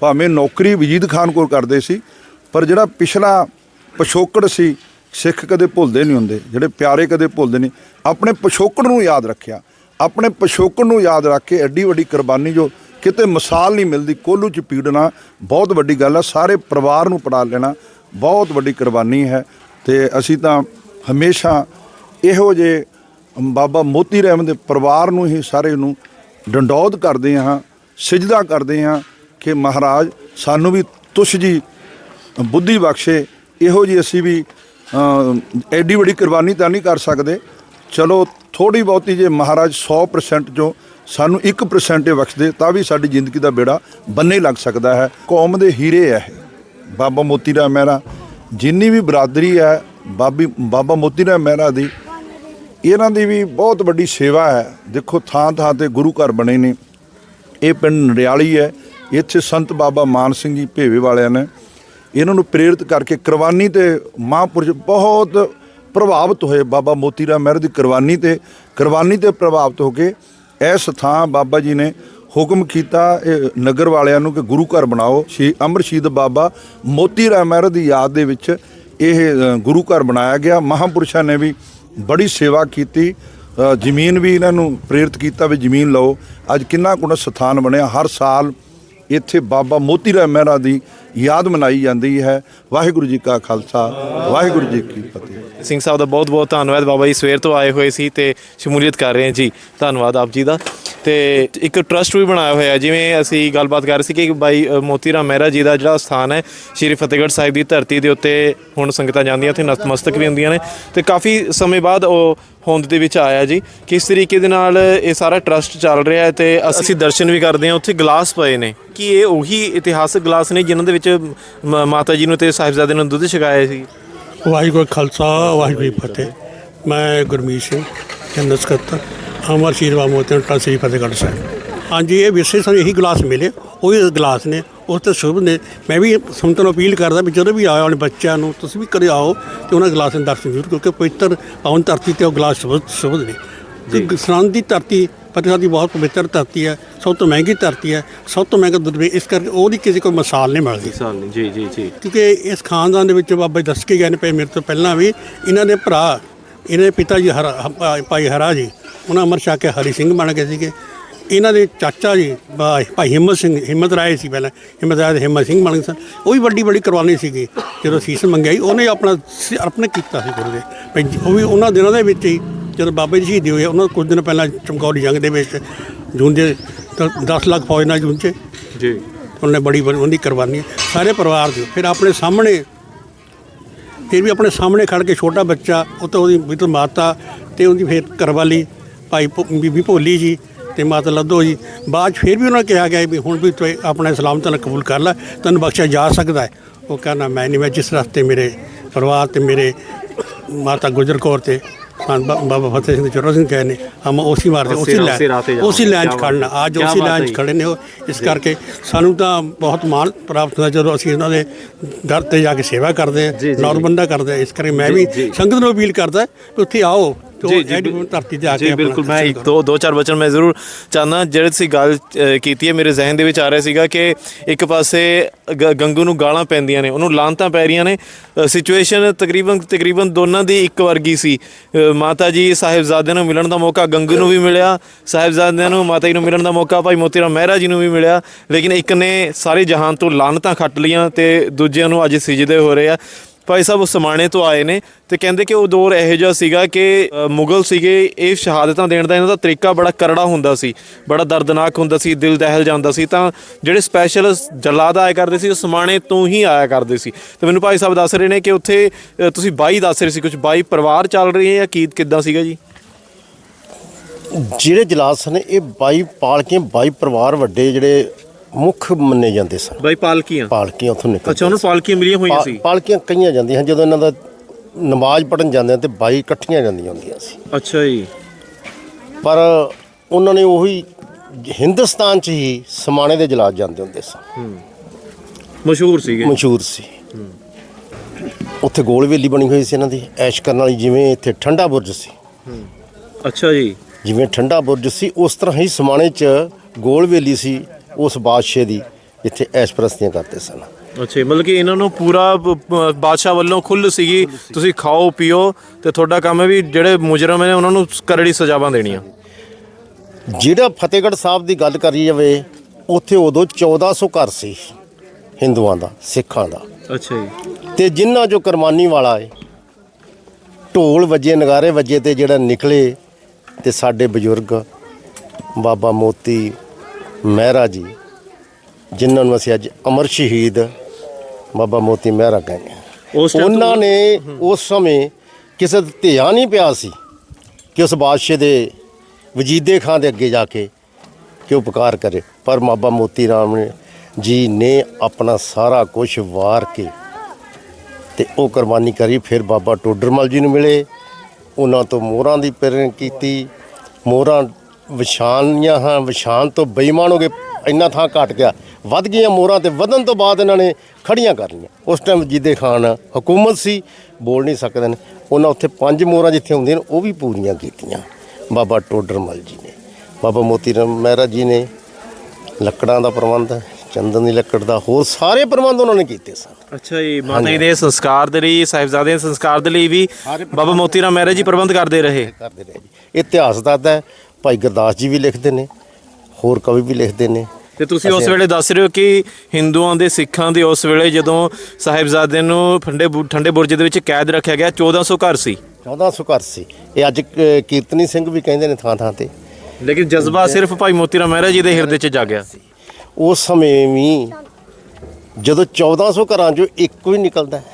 ਭਾਵੇਂ ਨੌਕਰੀ ਵਜੀਦ ਖਾਨ ਕੋਲ ਕਰਦੇ ਸੀ, ਪਰ ਜਿਹੜਾ ਪਿਛਲਾ ਪਿਛੋਕੜ ਸੀ, ਸਿੱਖ ਕਦੇ ਭੁੱਲਦੇ ਨਹੀਂ ਹੁੰਦੇ, ਜਿਹੜੇ ਪਿਆਰੇ ਕਦੇ ਭੁੱਲਦੇ ਨਹੀਂ। ਆਪਣੇ ਪਿਛੋਕੜ ਨੂੰ ਯਾਦ ਰੱਖਿਆ। ਆਪਣੇ ਪਿਛੋਕੜ ਨੂੰ ਯਾਦ ਰੱਖ ਕੇ ਐਡੀ ਵੱਡੀ ਕੁਰਬਾਨੀ ਜੋ ਕਿਤੇ ਮਿਸਾਲ ਨਹੀਂ ਮਿਲਦੀ, ਕੋਲੂ ਚ ਪੀੜਨਾ ਬਹੁਤ ਵੱਡੀ ਗੱਲ ਹੈ ਸਾਰੇ ਪਰਿਵਾਰ ਨੂੰ ਪੜਾ ਲੈਣਾ ਬਹੁਤ ਵੱਡੀ ਕੁਰਬਾਨੀ ਹੈ ਤੇ ਅਸੀਂ ਤਾਂ ਹਮੇਸ਼ਾ ਇਹੋ ਜੇ ਬਾਬਾ ਮੋਤੀ ਰਹਿਮ ਦੇ ਪਰਿਵਾਰ ਨੂੰ ਹੀ ਸਾਰੇ ਨੂੰ ਡੰਡੌਤ ਕਰਦੇ ਹਾਂ। ਸਜਦਾ ਕਰਦੇ ਹਾਂ ਕਿ ਮਹਾਰਾਜ ਸਾਨੂੰ ਵੀ ਤੁਸ਼ ਜੀ ਬੁੱਧੀ ਬਖਸ਼ੇ। ਇਹੋ ਜੀ ਅਸੀਂ ਵੀ ਐਡੀ ਵੱਡੀ ਕੁਰਬਾਨੀ ਤਾਂ ਨਹੀਂ ਕਰ ਸਕਦੇ। ਚਲੋ ਥੋੜੀ ਬਹੁਤੀ ਜੇ ਮਹਾਰਾਜ 100% ਚੋਂ ਸਾਨੂੰ 1% ਹੀ ਬਖਸ਼ਦੇ, ਤਾਂ ਵੀ ਸਾਡੀ ਜ਼ਿੰਦਗੀ ਦਾ ਬੇੜਾ ਬੰਨੇ ਲੱਗ ਸਕਦਾ ਹੈ। ਕੌਮ ਦੇ ਹੀਰੇ ਹੈ ਬਾਬਾ ਮੋਤੀ ਰਾਮ ਮਹਿਰਾ, ਜਿੰਨੀ ਵੀ ਬਰਾਦਰੀ ਹੈ, ਬਾਬੀ, ਬਾਬਾ ਮੋਤੀ ਰਾਮ ਮਹਿਰਾ ਦੀ, ਇਹਨਾਂ ਦੀ ਵੀ ਬਹੁਤ ਵੱਡੀ ਸੇਵਾ ਹੈ। ਦੇਖੋ ਥਾਂ ਥਾਂ ਤੇ ਗੁਰੂ ਘਰ ਬਣੇ ਨੇ। ਇਹ ਪਿੰਡ ਨੜਿਆਲੀ ਹੈ। ਇੱਥੇ ਸੰਤ ਬਾਬਾ ਮਾਨ ਸਿੰਘ ਜੀ ਭੇਵੇ ਵਾਲਿਆਂ ਨੇ ਇਹਨਾਂ ਨੂੰ ਪ੍ਰੇਰਿਤ ਕਰਕੇ ਕੁਰਬਾਨੀ ਤੇ ਮਹਾਂਪੁਰਸ਼ ਬਹੁਤ ਪ੍ਰਭਾਵਿਤ ਹੋਏ। ਬਾਬਾ ਮੋਤੀ ਰਾਮ ਮਹਿਰ ਦੀ ਕੁਰਬਾਨੀ ਤੇ ਕੁਰਬਾਨੀ ਤੇ ਪ੍ਰਭਾਵਿਤ ਹੋ ਕੇ ਇਸ ਥਾਂ ਬਾਬਾ ਜੀ ਨੇ ਹੁਕਮ ਕੀਤਾ ਇਹ ਨਗਰ ਵਾਲਿਆਂ ਨੂੰ ਕਿ ਗੁਰੂ ਘਰ ਬਣਾਓ। ਸ਼੍ਰੀ ਅਮਰ ਬਾਬਾ ਮੋਤੀ ਰਾਮ ਮਹਿਰ ਦੀ ਯਾਦ ਦੇ ਵਿੱਚ ਇਹ ਗੁਰੂ ਘਰ ਬਣਾਇਆ ਗਿਆ। ਮਹਾਂਪੁਰਸ਼ਾਂ ਨੇ ਵੀ ਬੜੀ ਸੇਵਾ ਕੀਤੀ। ਜ਼ਮੀਨ ਵੀ ਇਹਨਾਂ ਨੂੰ ਪ੍ਰੇਰਿਤ ਕੀਤਾ ਵੀ ਜ਼ਮੀਨ ਲਓ। ਅੱਜ ਕਿੰਨਾ ਕੁ ਸਥਾਨ ਬਣਿਆ। ਹਰ ਸਾਲ ਇੱਥੇ ਬਾਬਾ ਮੋਤੀ ਰਾਮ ਮਹਿਰਾ ਦੀ ਯਾਦ ਮਨਾਈ ਜਾਂਦੀ ਹੈ। ਵਾਹਿਗੁਰੂ ਜੀ ਕਾ ਖਾਲਸਾ, ਵਾਹਿਗੁਰੂ ਜੀ ਕੀ ਫਤਿਹ। ਸਿੰਘ ਸਾਹਿਬ ਦਾ ਬਹੁਤ ਬਹੁਤ ਧੰਨਵਾਦ। ਬਾਬਾ ਜੀ ਸਵੇਰ ਤੋਂ ਆਏ ਹੋਏ ਸੀ ਤੇ ਸ਼ਮੂਲੀਅਤ ਕਰ ਰਹੇ ਜੀ। ਧੰਨਵਾਦ ਆਪ ਜੀ ਦਾ। ਤੇ ਇੱਕ ਟਰਸਟ ਵੀ ਬਣਾਇਆ ਹੋਇਆ ਜਿਵੇਂ ਅਸੀਂ ਗੱਲਬਾਤ ਕਰ ਰਹੇ ਸੀ ਕਿ ਬਾਈ ਮੋਤੀ ਰਾਮ ਮਹਿਰਾ ਜੀ ਦਾ ਜਿਹੜਾ ਸਥਾਨ ਹੈ, ਸ਼੍ਰੀ ਫਤਿਹਗੜ੍ਹ ਸਾਹਿਬ ਦੀ ਧਰਤੀ ਦੇ ਉੱਤੇ ਹੁਣ ਸੰਗਤਾਂ ਜਾਂਦੀਆਂ ਤੇ ਨਤਮਸਤਕ ਵੀ ਹੁੰਦੀਆਂ ਨੇ। ਤੇ ਕਾਫੀ ਸਮੇਂ ਬਾਅਦ ਉਹ ਹੋਂਦ ਦੇ ਵਿੱਚ ਆਇਆ ਜੀ। ਕਿਸ ਤਰੀਕੇ ਦੇ ਨਾਲ ਇਹ ਸਾਰਾ ਟਰਸਟ ਚੱਲ ਰਿਹਾ ਹੈ ਤੇ ਅਸੀਂ ਦਰਸ਼ਨ ਵੀ ਕਰਦੇ ਹਾਂ, ਉੱਥੇ ਗਲਾਸ ਪਏ ਨੇ। ਕਿ ਇਹ ਉਹੀ ਇਤਿਹਾਸਕ ਗਲਾਸ ਨੇ ਜਿਨ੍ਹਾਂ ਦੇ ਵਿੱਚ ਮ- ਮਾਤਾ ਜੀ ਨੂੰ ਤੇ ਸਾਹਿਬਜ਼ਾਦੇ ਨੂੰ ਦੁੱਧ ਛਕਾਇਆ ਸੀ? ਵਾਹਿਗੁਰੂ ਖਾਲਸਾ, ਵਾਹਿਗੁਰੂ ਜੀ ਫਤਿਹ। ਮੈਂ ਗੁਰਮੀਤ ਸਿੰਘ ਜਨਰਲ ਸਕੱਤਰ ਅਮਰ ਸ਼ੀਰਵਾ ਮੋਤਨ ਟਾ ਸ੍ਰੀ ਫਤਿਹਗੜ੍ਹ ਸਾਹਿਬ। ਹਾਂਜੀ, ਇਹ ਵਿਸ਼ੇ ਸਾਨੂੰ ਇਹੀ ਗਲਾਸ ਮਿਲੇ, ਉਹੀ ਗਲਾਸ ਨੇ। ਉਸ ਤੇ ਸ਼ੁਭ ਨੇ ਮੈਂ ਵੀ ਸੰਗਤਾਂ ਨੂੰ ਅਪੀਲ ਕਰਦਾ ਵੀ ਜਦੋਂ ਵੀ ਆਏ ਆਪਣੇ ਬੱਚਿਆਂ ਨੂੰ ਤੁਸੀਂ ਵੀ ਕਰੇ ਆਓ ਤੇ ਉਹਨਾਂ ਗਲਾਸ ਦੇ ਦਰਸ਼ਨ ਜ਼ਰੂਰ ਕਿਉਂਕਿ ਪਵਿੱਤਰ ਪਾਵਨ ਧਰਤੀ ਤੇ ਉਹ ਗਲਾਸ ਸ਼ੁਭ ਨੇ। ਤੇ ਸਰਹੰਦ ਦੀ ਧਰਤੀ ਫਤਿਹਗੜ੍ਹ ਦੀ ਬਹੁਤ ਪਵਿੱਤਰ ਧਰਤੀ ਹੈ ਸਭ ਤੋਂ ਮਹਿੰਗੀ ਧਰਤੀ ਹੈ ਸਭ ਤੋਂ ਮਹਿੰਗਾ ਦੁੱਧ ਵੀ ਇਸ ਕਰਕੇ ਉਹਦੀ ਕਿਸੇ ਕੋਈ ਮਿਸਾਲ ਨਹੀਂ ਮਿਲਦੀ। ਸਾਲ ਨਹੀਂ ਜੀ ਜੀ ਜੀ। ਕਿਉਂਕਿ ਇਸ ਖਾਨਦਾਨ ਦੇ ਵਿੱਚ ਬਾਬਾ ਜੀ ਦੱਸ ਕੇ ਗਏ ਨੇ ਪਏ ਮੇਰੇ ਤੋਂ ਪਹਿਲਾਂ ਵੀ ਇਹਨਾਂ ਦੇ ਭਰਾ ਇਹਨਾਂ ਦੇ ਪਿਤਾ ਜੀ ਹਰਾ ਭਾਈ ਹਰਾ ਜੀ ਉਹਨਾਂ ਅਮਰ ਛਕ ਕੇ ਹਰੀ ਸਿੰਘ ਬਣ ਗਏ ਸੀਗੇ। ਇਹਨਾਂ ਦੇ ਚਾਚਾ ਜੀ ਭਾਈ ਹਿੰਮਤ ਸਿੰਘ ਹਿੰਮਤ ਰਾਏ ਸੀ ਪਹਿਲਾਂ। ਹਿੰਮਤ ਰਾਏ ਤੇ ਹਿੰਮਤ ਸਿੰਘ ਬਣ ਗਏ ਸਨ। ਉਹ ਵੀ ਵੱਡੀ ਵੱਡੀ ਕੁਰਬਾਨੀ ਸੀਗੀ। ਜਦੋਂ ਸੀਸ ਮੰਗਿਆ ਸੀ ਉਹਨੇ ਆਪਣਾ ਅਰਪਣ ਕੀਤਾ ਸੀ ਗੁਰੂ ਦੇ। ਭਾਈ ਉਹ ਵੀ ਉਹਨਾਂ ਦਿਨਾਂ ਦੇ ਵਿੱਚ ਹੀ ਜਦੋਂ ਬਾਬਾ ਜੀ ਸ਼ਹੀਦ ਹੋਏ ਉਹਨਾਂ ਕੁਝ ਦਿਨ ਪਹਿਲਾਂ ਚਮਕੌਰੀ ਜੰਗ ਦੇ ਵਿੱਚ ਜੂੰਦੇ 10 ਲੱਖ ਫੌਜ ਨਾਲ ਜੂਝੇ ਜੀ। ਉਹਨੇ ਬੜੀ ਉਹਦੀ ਕੁਰਬਾਨੀ। ਸਾਰੇ ਪਰਿਵਾਰ ਦੀ। ਫਿਰ ਆਪਣੇ ਸਾਹਮਣੇ ਫਿਰ ਵੀ ਆਪਣੇ ਸਾਹਮਣੇ ਖੜ ਕੇ ਛੋਟਾ ਬੱਚਾ ਉਹ ਤਾਂ ਉਹਦੀ ਮਾਤਾ ਤੇ ਉਹਦੀ ਫਿਰ ਘਰਵਾਲੀ ਭਾਈ ਬੀਬੀ ਭੋਲੀ ਜੀ ਤੇ ਮਾਤਾ ਲੱਦੋ ਜੀ ਬਾਅਦ 'ਚ ਫਿਰ ਵੀ ਉਹਨਾਂ ਕਿਹਾ ਗਿਆ ਵੀ ਹੁਣ ਵੀ ਤੂੰ ਆਪਣਾ ਇਸਲਾਮ ਤਾਂ ਕਬੂਲ ਕਰ ਲੈ ਤੈਨੂੰ ਬਖਸ਼ਿਆ ਜਾ ਸਕਦਾ ਹੈ ਉਹ ਕਹਿੰਦਾ ਮੈਂ ਨਹੀਂ ਮੈਂ ਜਿਸ ਰਸਤੇ ਮੇਰੇ ਪਰਿਵਾਰ ਤੇ ਮੇਰੇ ਮਾਤਾ ਗੁਜਰ ਕੌਰ ਤੇ ਬਾਬਾ ਫਤਿਹ ਸਿੰਘ ਚੋਰਾ ਸਿੰਘ ਕਹੇ ਨੇ ਹਮ ਉਸੇ ਮਾਰਦੇ ਉਸੇ- ਉਸੇ ਉਸੇ ਰਾਹ ਤੇ ਲੈ ਜਾਵਾਂਗੇ। ਉਸੇ ਲਾਈਨ 'ਚ ਖੜਨਾ ਅੱਜ। ਉਸੇ ਬਾਤ 'ਚ। ਖੜੇ ਨੇ ਉਹ ਇਸ ਕਰਕੇ ਸਾਨੂੰ ਤਾਂ ਬਹੁਤ ਮਾਣ ਪ੍ਰਾਪਤ ਹੁੰਦਾ ਜਦੋਂ ਅਸੀਂ ਇਹਨਾਂ ਦੇ ਦਰ ਤੇ ਜਾ ਕੇ ਸੇਵਾ ਕਰਦੇ ਹਾਂ ਨੌਰਬੰਦਾ ਕਰਦੇ ਇਸ ਕਰਕੇ ਮੈਂ ਵੀ। ਸੰਗਤ ਨੂੰ ਅਪੀਲ ਕਰਦਾ ਕਿ ਉੱਥੇ ਆਓ ਤੇ ਐਡੀ ਧਰਤੀ ਤੇ ਆ ਕੇ ਜੀ ਬਿਲਕੁਲ ਮੈਂ ਇੱਕ। ਦੋ ਦੋ ਚਾਰ ਬਚਨ ਮੈਂ ਜ਼ਰੂਰ ਚਾਹਨਾ ਜਿਹੜੇ ਤੁਸੀਂ ਗੱਲ ਕੀਤੀ ਹੈ ਮੇਰੇ ਜ਼ਿਹਨ ਦੇ ਵਿੱਚ ਆ ਰਿਹਾ ਸੀਗਾ ਕਿ ਇੱਕ ਪਾਸੇ ਗੰਗੂ ਨੂੰ ਗਾਲਾਂ ਪੈਂਦੀਆਂ ਨੇ ਉਹਨੂੰ ਲਾਂਤਾਂ ਪੈ ਰਹੀਆਂ ਨੇ ਸਿਚੁਏਸ਼ਨ ਤਕਰੀਬਨ ਤਕਰੀਬਨ ਦੋਨਾਂ ਦੀ ਇੱਕ ਵਰਗੀ ਸੀ ਮਾਤਾ ਜੀ ਸਾਹਿਬਜ਼ਾਦਿਆਂ ਨੂੰ ਮਿਲਣ ਦਾ ਮੌਕਾ ਗੰਗੂ ਨੂੰ ਵੀ ਮਿਲਿਆ ਸਾਹਿਬਜ਼ਾਦਿਆਂ ਨੂੰ ਮਾਤਾ ਜੀ ਨੂੰ ਮਿਲਣ ਦਾ ਮੌਕਾ ਭਾਈ ਮੋਤੀ ਰਾਮ ਮਹਿਰਾ ਜੀ ਨੂੰ ਵੀ ਮਿਲਿਆ ਲੇਕਿਨ ਇੱਕ ਨੇ ਸਾਰੇ ਜਹਾਨ ਤੋਂ ਲਾਨਤਾਂ ਖੱਟ ਲੀਆਂ ਤੇ ਦੂਜਿਆਂ ਨੂੰ ਅੱਜ ਸਿਜਦੇ ਹੋ ਰਹੇ ਆ ਭਾਈ ਸਾਹਿਬ ਉਹ ਸਮਾਣੇ ਤੋਂ ਆਏ ਨੇ ਤੇ ਕਹਿੰਦੇ ਕਿ ਉਹ ਦੌਰ ਇਹੋ ਜਿਹਾ ਸੀਗਾ ਕਿ ਮੁਗਲ ਸੀਗੇ, ਇਹ ਸ਼ਹਾਦਤਾਂ ਦੇਣ ਦਾ ਇਹਨਾਂ ਦਾ ਤਰੀਕਾ ਬੜਾ ਕਰੜਾ ਹੁੰਦਾ ਸੀ, ਬੜਾ ਦਰਦਨਾਕ ਹੁੰਦਾ ਸੀ, ਦਿਲ ਦਹਿਲ ਜਾਂਦਾ ਸੀ, ਤਾਂ ਜਿਹੜੇ ਸਪੈਸ਼ਲ ਜਲਾਦ ਆਇਆ ਕਰਦੇ ਸੀ, ਉਹ ਸਮਾਣੇ ਤੋਂ ਹੀ ਆਇਆ ਕਰਦੇ ਸੀ। ਤੇ ਮੈਨੂੰ ਭਾਈ ਸਾਹਿਬ ਦੱਸ ਰਹੇ ਨੇ ਕਿ ਉੱਥੇ ਤੁਸੀਂ 22 ਦੱਸ ਰਹੇ ਸੀ ਕੁਝ 22 ਪਰਿਵਾਰ ਚੱਲ ਰਹੇ ਜਾਂ ਕੀ, ਕਿੱਦਾਂ ਸੀਗਾ ਜੀ? ਜਿਹੜੇ ਜਲਾਦ ਸਨ, ਇਹ 22 ਪਾਲਕੀਆਂ 22 ਪਰਿਵਾਰ ਵੱਡੇ ਜਿਹੜੇ ਮੁੱਖ ਮੰਨੇ ਜਾਂਦੇ ਸਨ। ਬਾਈ ਪਾਲਕੀਆਂ? ਪਾਲਕੀਆਂ ਉੱਥੋਂ ਨਿਕਲ ਅੱਛਾ ਉਹਨੂੰ ਪਾਲਕੀਆਂ ਮਿਲੀਆਂ ਹੋਈਆਂ ਸੀ? ਪਾਲਕੀਆਂ ਕਈਆਂ ਜਾਂਦੀਆਂ ਜਦੋਂ ਇਹਨਾਂ ਦਾ ਨਮਾਜ਼ ਪੜਨ ਜਾਂਦੇ ਤੇ 22 ਇਕੱਠੀਆਂ ਜਾਂਦੀਆਂ ਹੁੰਦੀਆਂ ਸੀ। ਅੱਛਾ ਜੀ। ਪਰ ਉਹਨਾਂ ਨੇ ਉਹੀ ਹਿੰਦੁਸਤਾਨ 'ਚ ਹੀ ਸਮਾਣੇ ਦੇ ਜਲਾਦ ਜਾਂਦੇ ਹੁੰਦੇ ਸਨ। ਮਸ਼ਹੂਰ ਸੀਗੇ। ਮਸ਼ਹੂਰ ਸੀ। ਉੱਥੇ ਗੋਲ ਵੇਲੀ ਬਣੀ ਹੋਈ ਸੀ ਇਹਨਾਂ ਦੀ ਐਸ਼ ਕਰਨ ਵਾਲੀ ਜਿਵੇਂ ਇੱਥੇ ਠੰਡਾ ਬੁਰਜ ਸੀ। ਅੱਛਾ ਜੀ। ਜਿਵੇਂ ਠੰਡਾ ਬੁਰਜ ਸੀ ਉਸ ਤਰ੍ਹਾਂ ਹੀ ਸਮਾਣੇ 'ਚ ਗੋਲ ਵੇਲੀ ਸੀ ਉਸ ਬਾਦਸ਼ਾਹ ਦੀ ਜਿੱਥੇ ਐਸ਼ ਪ੍ਰਸਤੀਆਂ ਕਰਦੇ ਸਨ। ਅੱਛਾ ਮਤਲਬ ਕਿ ਇਹਨਾਂ ਨੂੰ ਪੂਰਾ ਬਾਦਸ਼ਾਹ ਵੱਲੋਂ ਖੁੱਲ ਸੀਗੀ ਤੁਸੀਂ ਖਾਓ ਪੀਓ ਤੇ ਤੁਹਾਡਾ ਕੰਮ ਹੈ ਵੀ ਜਿਹੜੇ ਮੁਜਰਮ ਨੇ ਉਹਨਾਂ ਨੂੰ ਕਰੜੀ ਸਜ਼ਾਵਾਂ ਦੇਣੀਆਂ। ਜਿਹੜਾ ਫਤਿਹਗੜ੍ਹ ਸਾਹਿਬ ਦੀ ਗੱਲ ਕਰੀ ਜਾਵੇ ਉੱਥੇ ਉਦੋਂ 1400 ਘਰ ਸੀ ਹਿੰਦੂਆਂ ਦਾ ਸਿੱਖਾਂ ਦਾ। ਅੱਛਾ ਜੀ। ਤੇ ਜਿਨ੍ਹਾਂ ਜੋ ਕਰਮਾਨੀ ਵਾਲਾ ਏ ਢੋਲ ਵੱਜੇ ਨਗਾਰੇ ਵੱਜੇ ਤੇ ਜਿਹੜਾ ਨਿਕਲੇ ਤੇ ਸਾਡੇ ਬਜ਼ੁਰਗ ਬਾਬਾ ਮੋਤੀ ਮਹਿਰਾ ਜੀ ਜਿਨ੍ਹਾਂ ਨੂੰ ਅਸੀਂ ਅੱਜ ਅਮਰ ਸ਼ਹੀਦ ਬਾਬਾ ਮੋਤੀ ਮਹਿਰਾ ਕਹਿੰਦੇ ਹਾਂ। ਉਸ ਉਹਨਾਂ ਨੇ ਉਸ ਸਮੇਂ ਕਿਸੇ ਦਾ ਧਿਆਨ ਨਹੀਂ ਪਿਆ ਸੀ ਕਿ ਉਸ ਬਾਦਸ਼ਾਹ ਦੇ ਵਜੀਦੇ ਖਾਂ ਦੇ ਅੱਗੇ ਜਾ ਕੇ ਕਿ ਉਪਕਾਰ ਕਰੇ। ਪਰ ਬਾਬਾ ਮੋਤੀ ਰਾਮ ਨੇ ਜੀ ਨੇ ਆਪਣਾ ਸਾਰਾ ਕੁਝ ਵਾਰ ਕੇ ਤੇ ਉਹ ਕੁਰਬਾਨੀ ਕਰੀ। ਫਿਰ ਬਾਬਾ ਟੋਡਰਮਲ ਜੀ ਨੂੰ ਮਿਲੇ। ਉਹਨਾਂ ਤੋਂ ਮੋਹਰਾਂ ਦੀ ਪ੍ਰੇਰਣਾ ਕੀਤੀ। ਮੋਹਰਾਂ ਵਿਛਾਨੀਆਂ ਹਾਂ ਵਿਛਾਨ ਤੋਂ ਬੇਈਮਾਨ ਹੋ ਗਏ ਇੰਨਾ ਥਾਂ ਘਟ ਗਿਆ। ਵੱਧ ਗਈਆਂ ਮੋਹਰਾਂ ਤੇ ਵਧਣ ਤੋਂ ਬਾਅਦ ਇਹਨਾਂ ਨੇ ਖੜੀਆਂ ਕਰ ਲਈਆਂ। ਉਸ ਟਾਈਮ ਜੀਦੇ ਖਾਨ ਹਕੂਮਤ ਸੀ ਬੋਲ ਨਹੀਂ ਸਕਦੇ ਨੇ। ਉਹਨਾਂ ਉੱਥੇ ਪੰਜ ਮੋਹਰਾਂ ਜਿੱਥੇ ਹੁੰਦੀਆਂ ਨੇ ਉਹ ਵੀ ਪੂਰੀਆਂ ਕੀਤੀਆਂ। ਬਾਬਾ ਟੋਡਰਮਲ ਜੀ ਨੇ। ਬਾਬਾ ਮੋਤੀ ਰਾਮ ਮਹਿਰਾ ਜੀ ਨੇ। ਲੱਕੜਾਂ ਦਾ ਪ੍ਰਬੰਧ ਚੰਦਨ ਦੀ ਲੱਕੜ ਦਾ ਹੋਰ ਸਾਰੇ ਪ੍ਰਬੰਧ ਉਹਨਾਂ ਨੇ ਕੀਤੇ ਸਨ। ਅੱਛਾ ਜੀ ਮਾਤਾ ਜੀ ਦੇ ਸੰਸਕਾਰ ਦੇ ਲਈ ਸਾਹਿਬਜ਼ਾਦੇ ਦੇ ਸੰਸਕਾਰ ਦੇ ਲਈ ਵੀ ਬਾਬਾ ਮੋਤੀ ਰਾਮ ਮਹਿਰਾ ਜੀ ਪ੍ਰਬੰਧ ਕਰਦੇ ਰਹੇ। ਕਰਦੇ ਰਹੇ ਜੀ। ਇਤਿਹਾਸ ਦੱਸਦਾ ਹੈ ਭਾਈ ਗੁਰਦਾਸ ਜੀ ਵੀ ਲਿਖਦੇ ਨੇ ਹੋਰ ਕਵੀ ਵੀ ਲਿਖਦੇ ਨੇ। ਤੇ ਤੁਸੀਂ ਉਸ ਵੇਲੇ ਦੱਸ ਰਹੇ ਹੋ ਕਿ ਹਿੰਦੂਆਂ ਦੇ ਸਿੱਖਾਂ ਦੇ ਉਸ ਵੇਲੇ ਜਦੋਂ ਸਾਹਿਬਜ਼ਾਦੇ ਨੂੰ ਠੰਡੇ ਠੰਡੇ ਬੁਰਜ ਦੇ ਵਿੱਚ ਕੈਦ ਰੱਖਿਆ ਗਿਆ 1400 ਘਰ ਸੀ। 1400 ਘਰ ਸੀ। ਇਹ ਅੱਜ ਕੀਰਤਨੀ ਸਿੰਘ ਵੀ ਕਹਿੰਦੇ ਨੇ ਥਾਂ ਥਾਂ ਤੇ। ਲੇਕਿਨ ਜਜ਼ਬਾ ਸਿਰਫ ਭਾਈ ਮੋਤੀ ਰਾਮ ਮਹਿਰਾ ਜੀ ਦੇ ਹਿਰਦੇ 'ਚ ਜਾਗਿਆ। ਉਸ ਸਮੇਂ ਵੀ ਜਦੋਂ 1400 ਘਰਾਂ ਚੋਂ ਇੱਕ ਵੀ ਨਿਕਲਦਾ ਹੈ,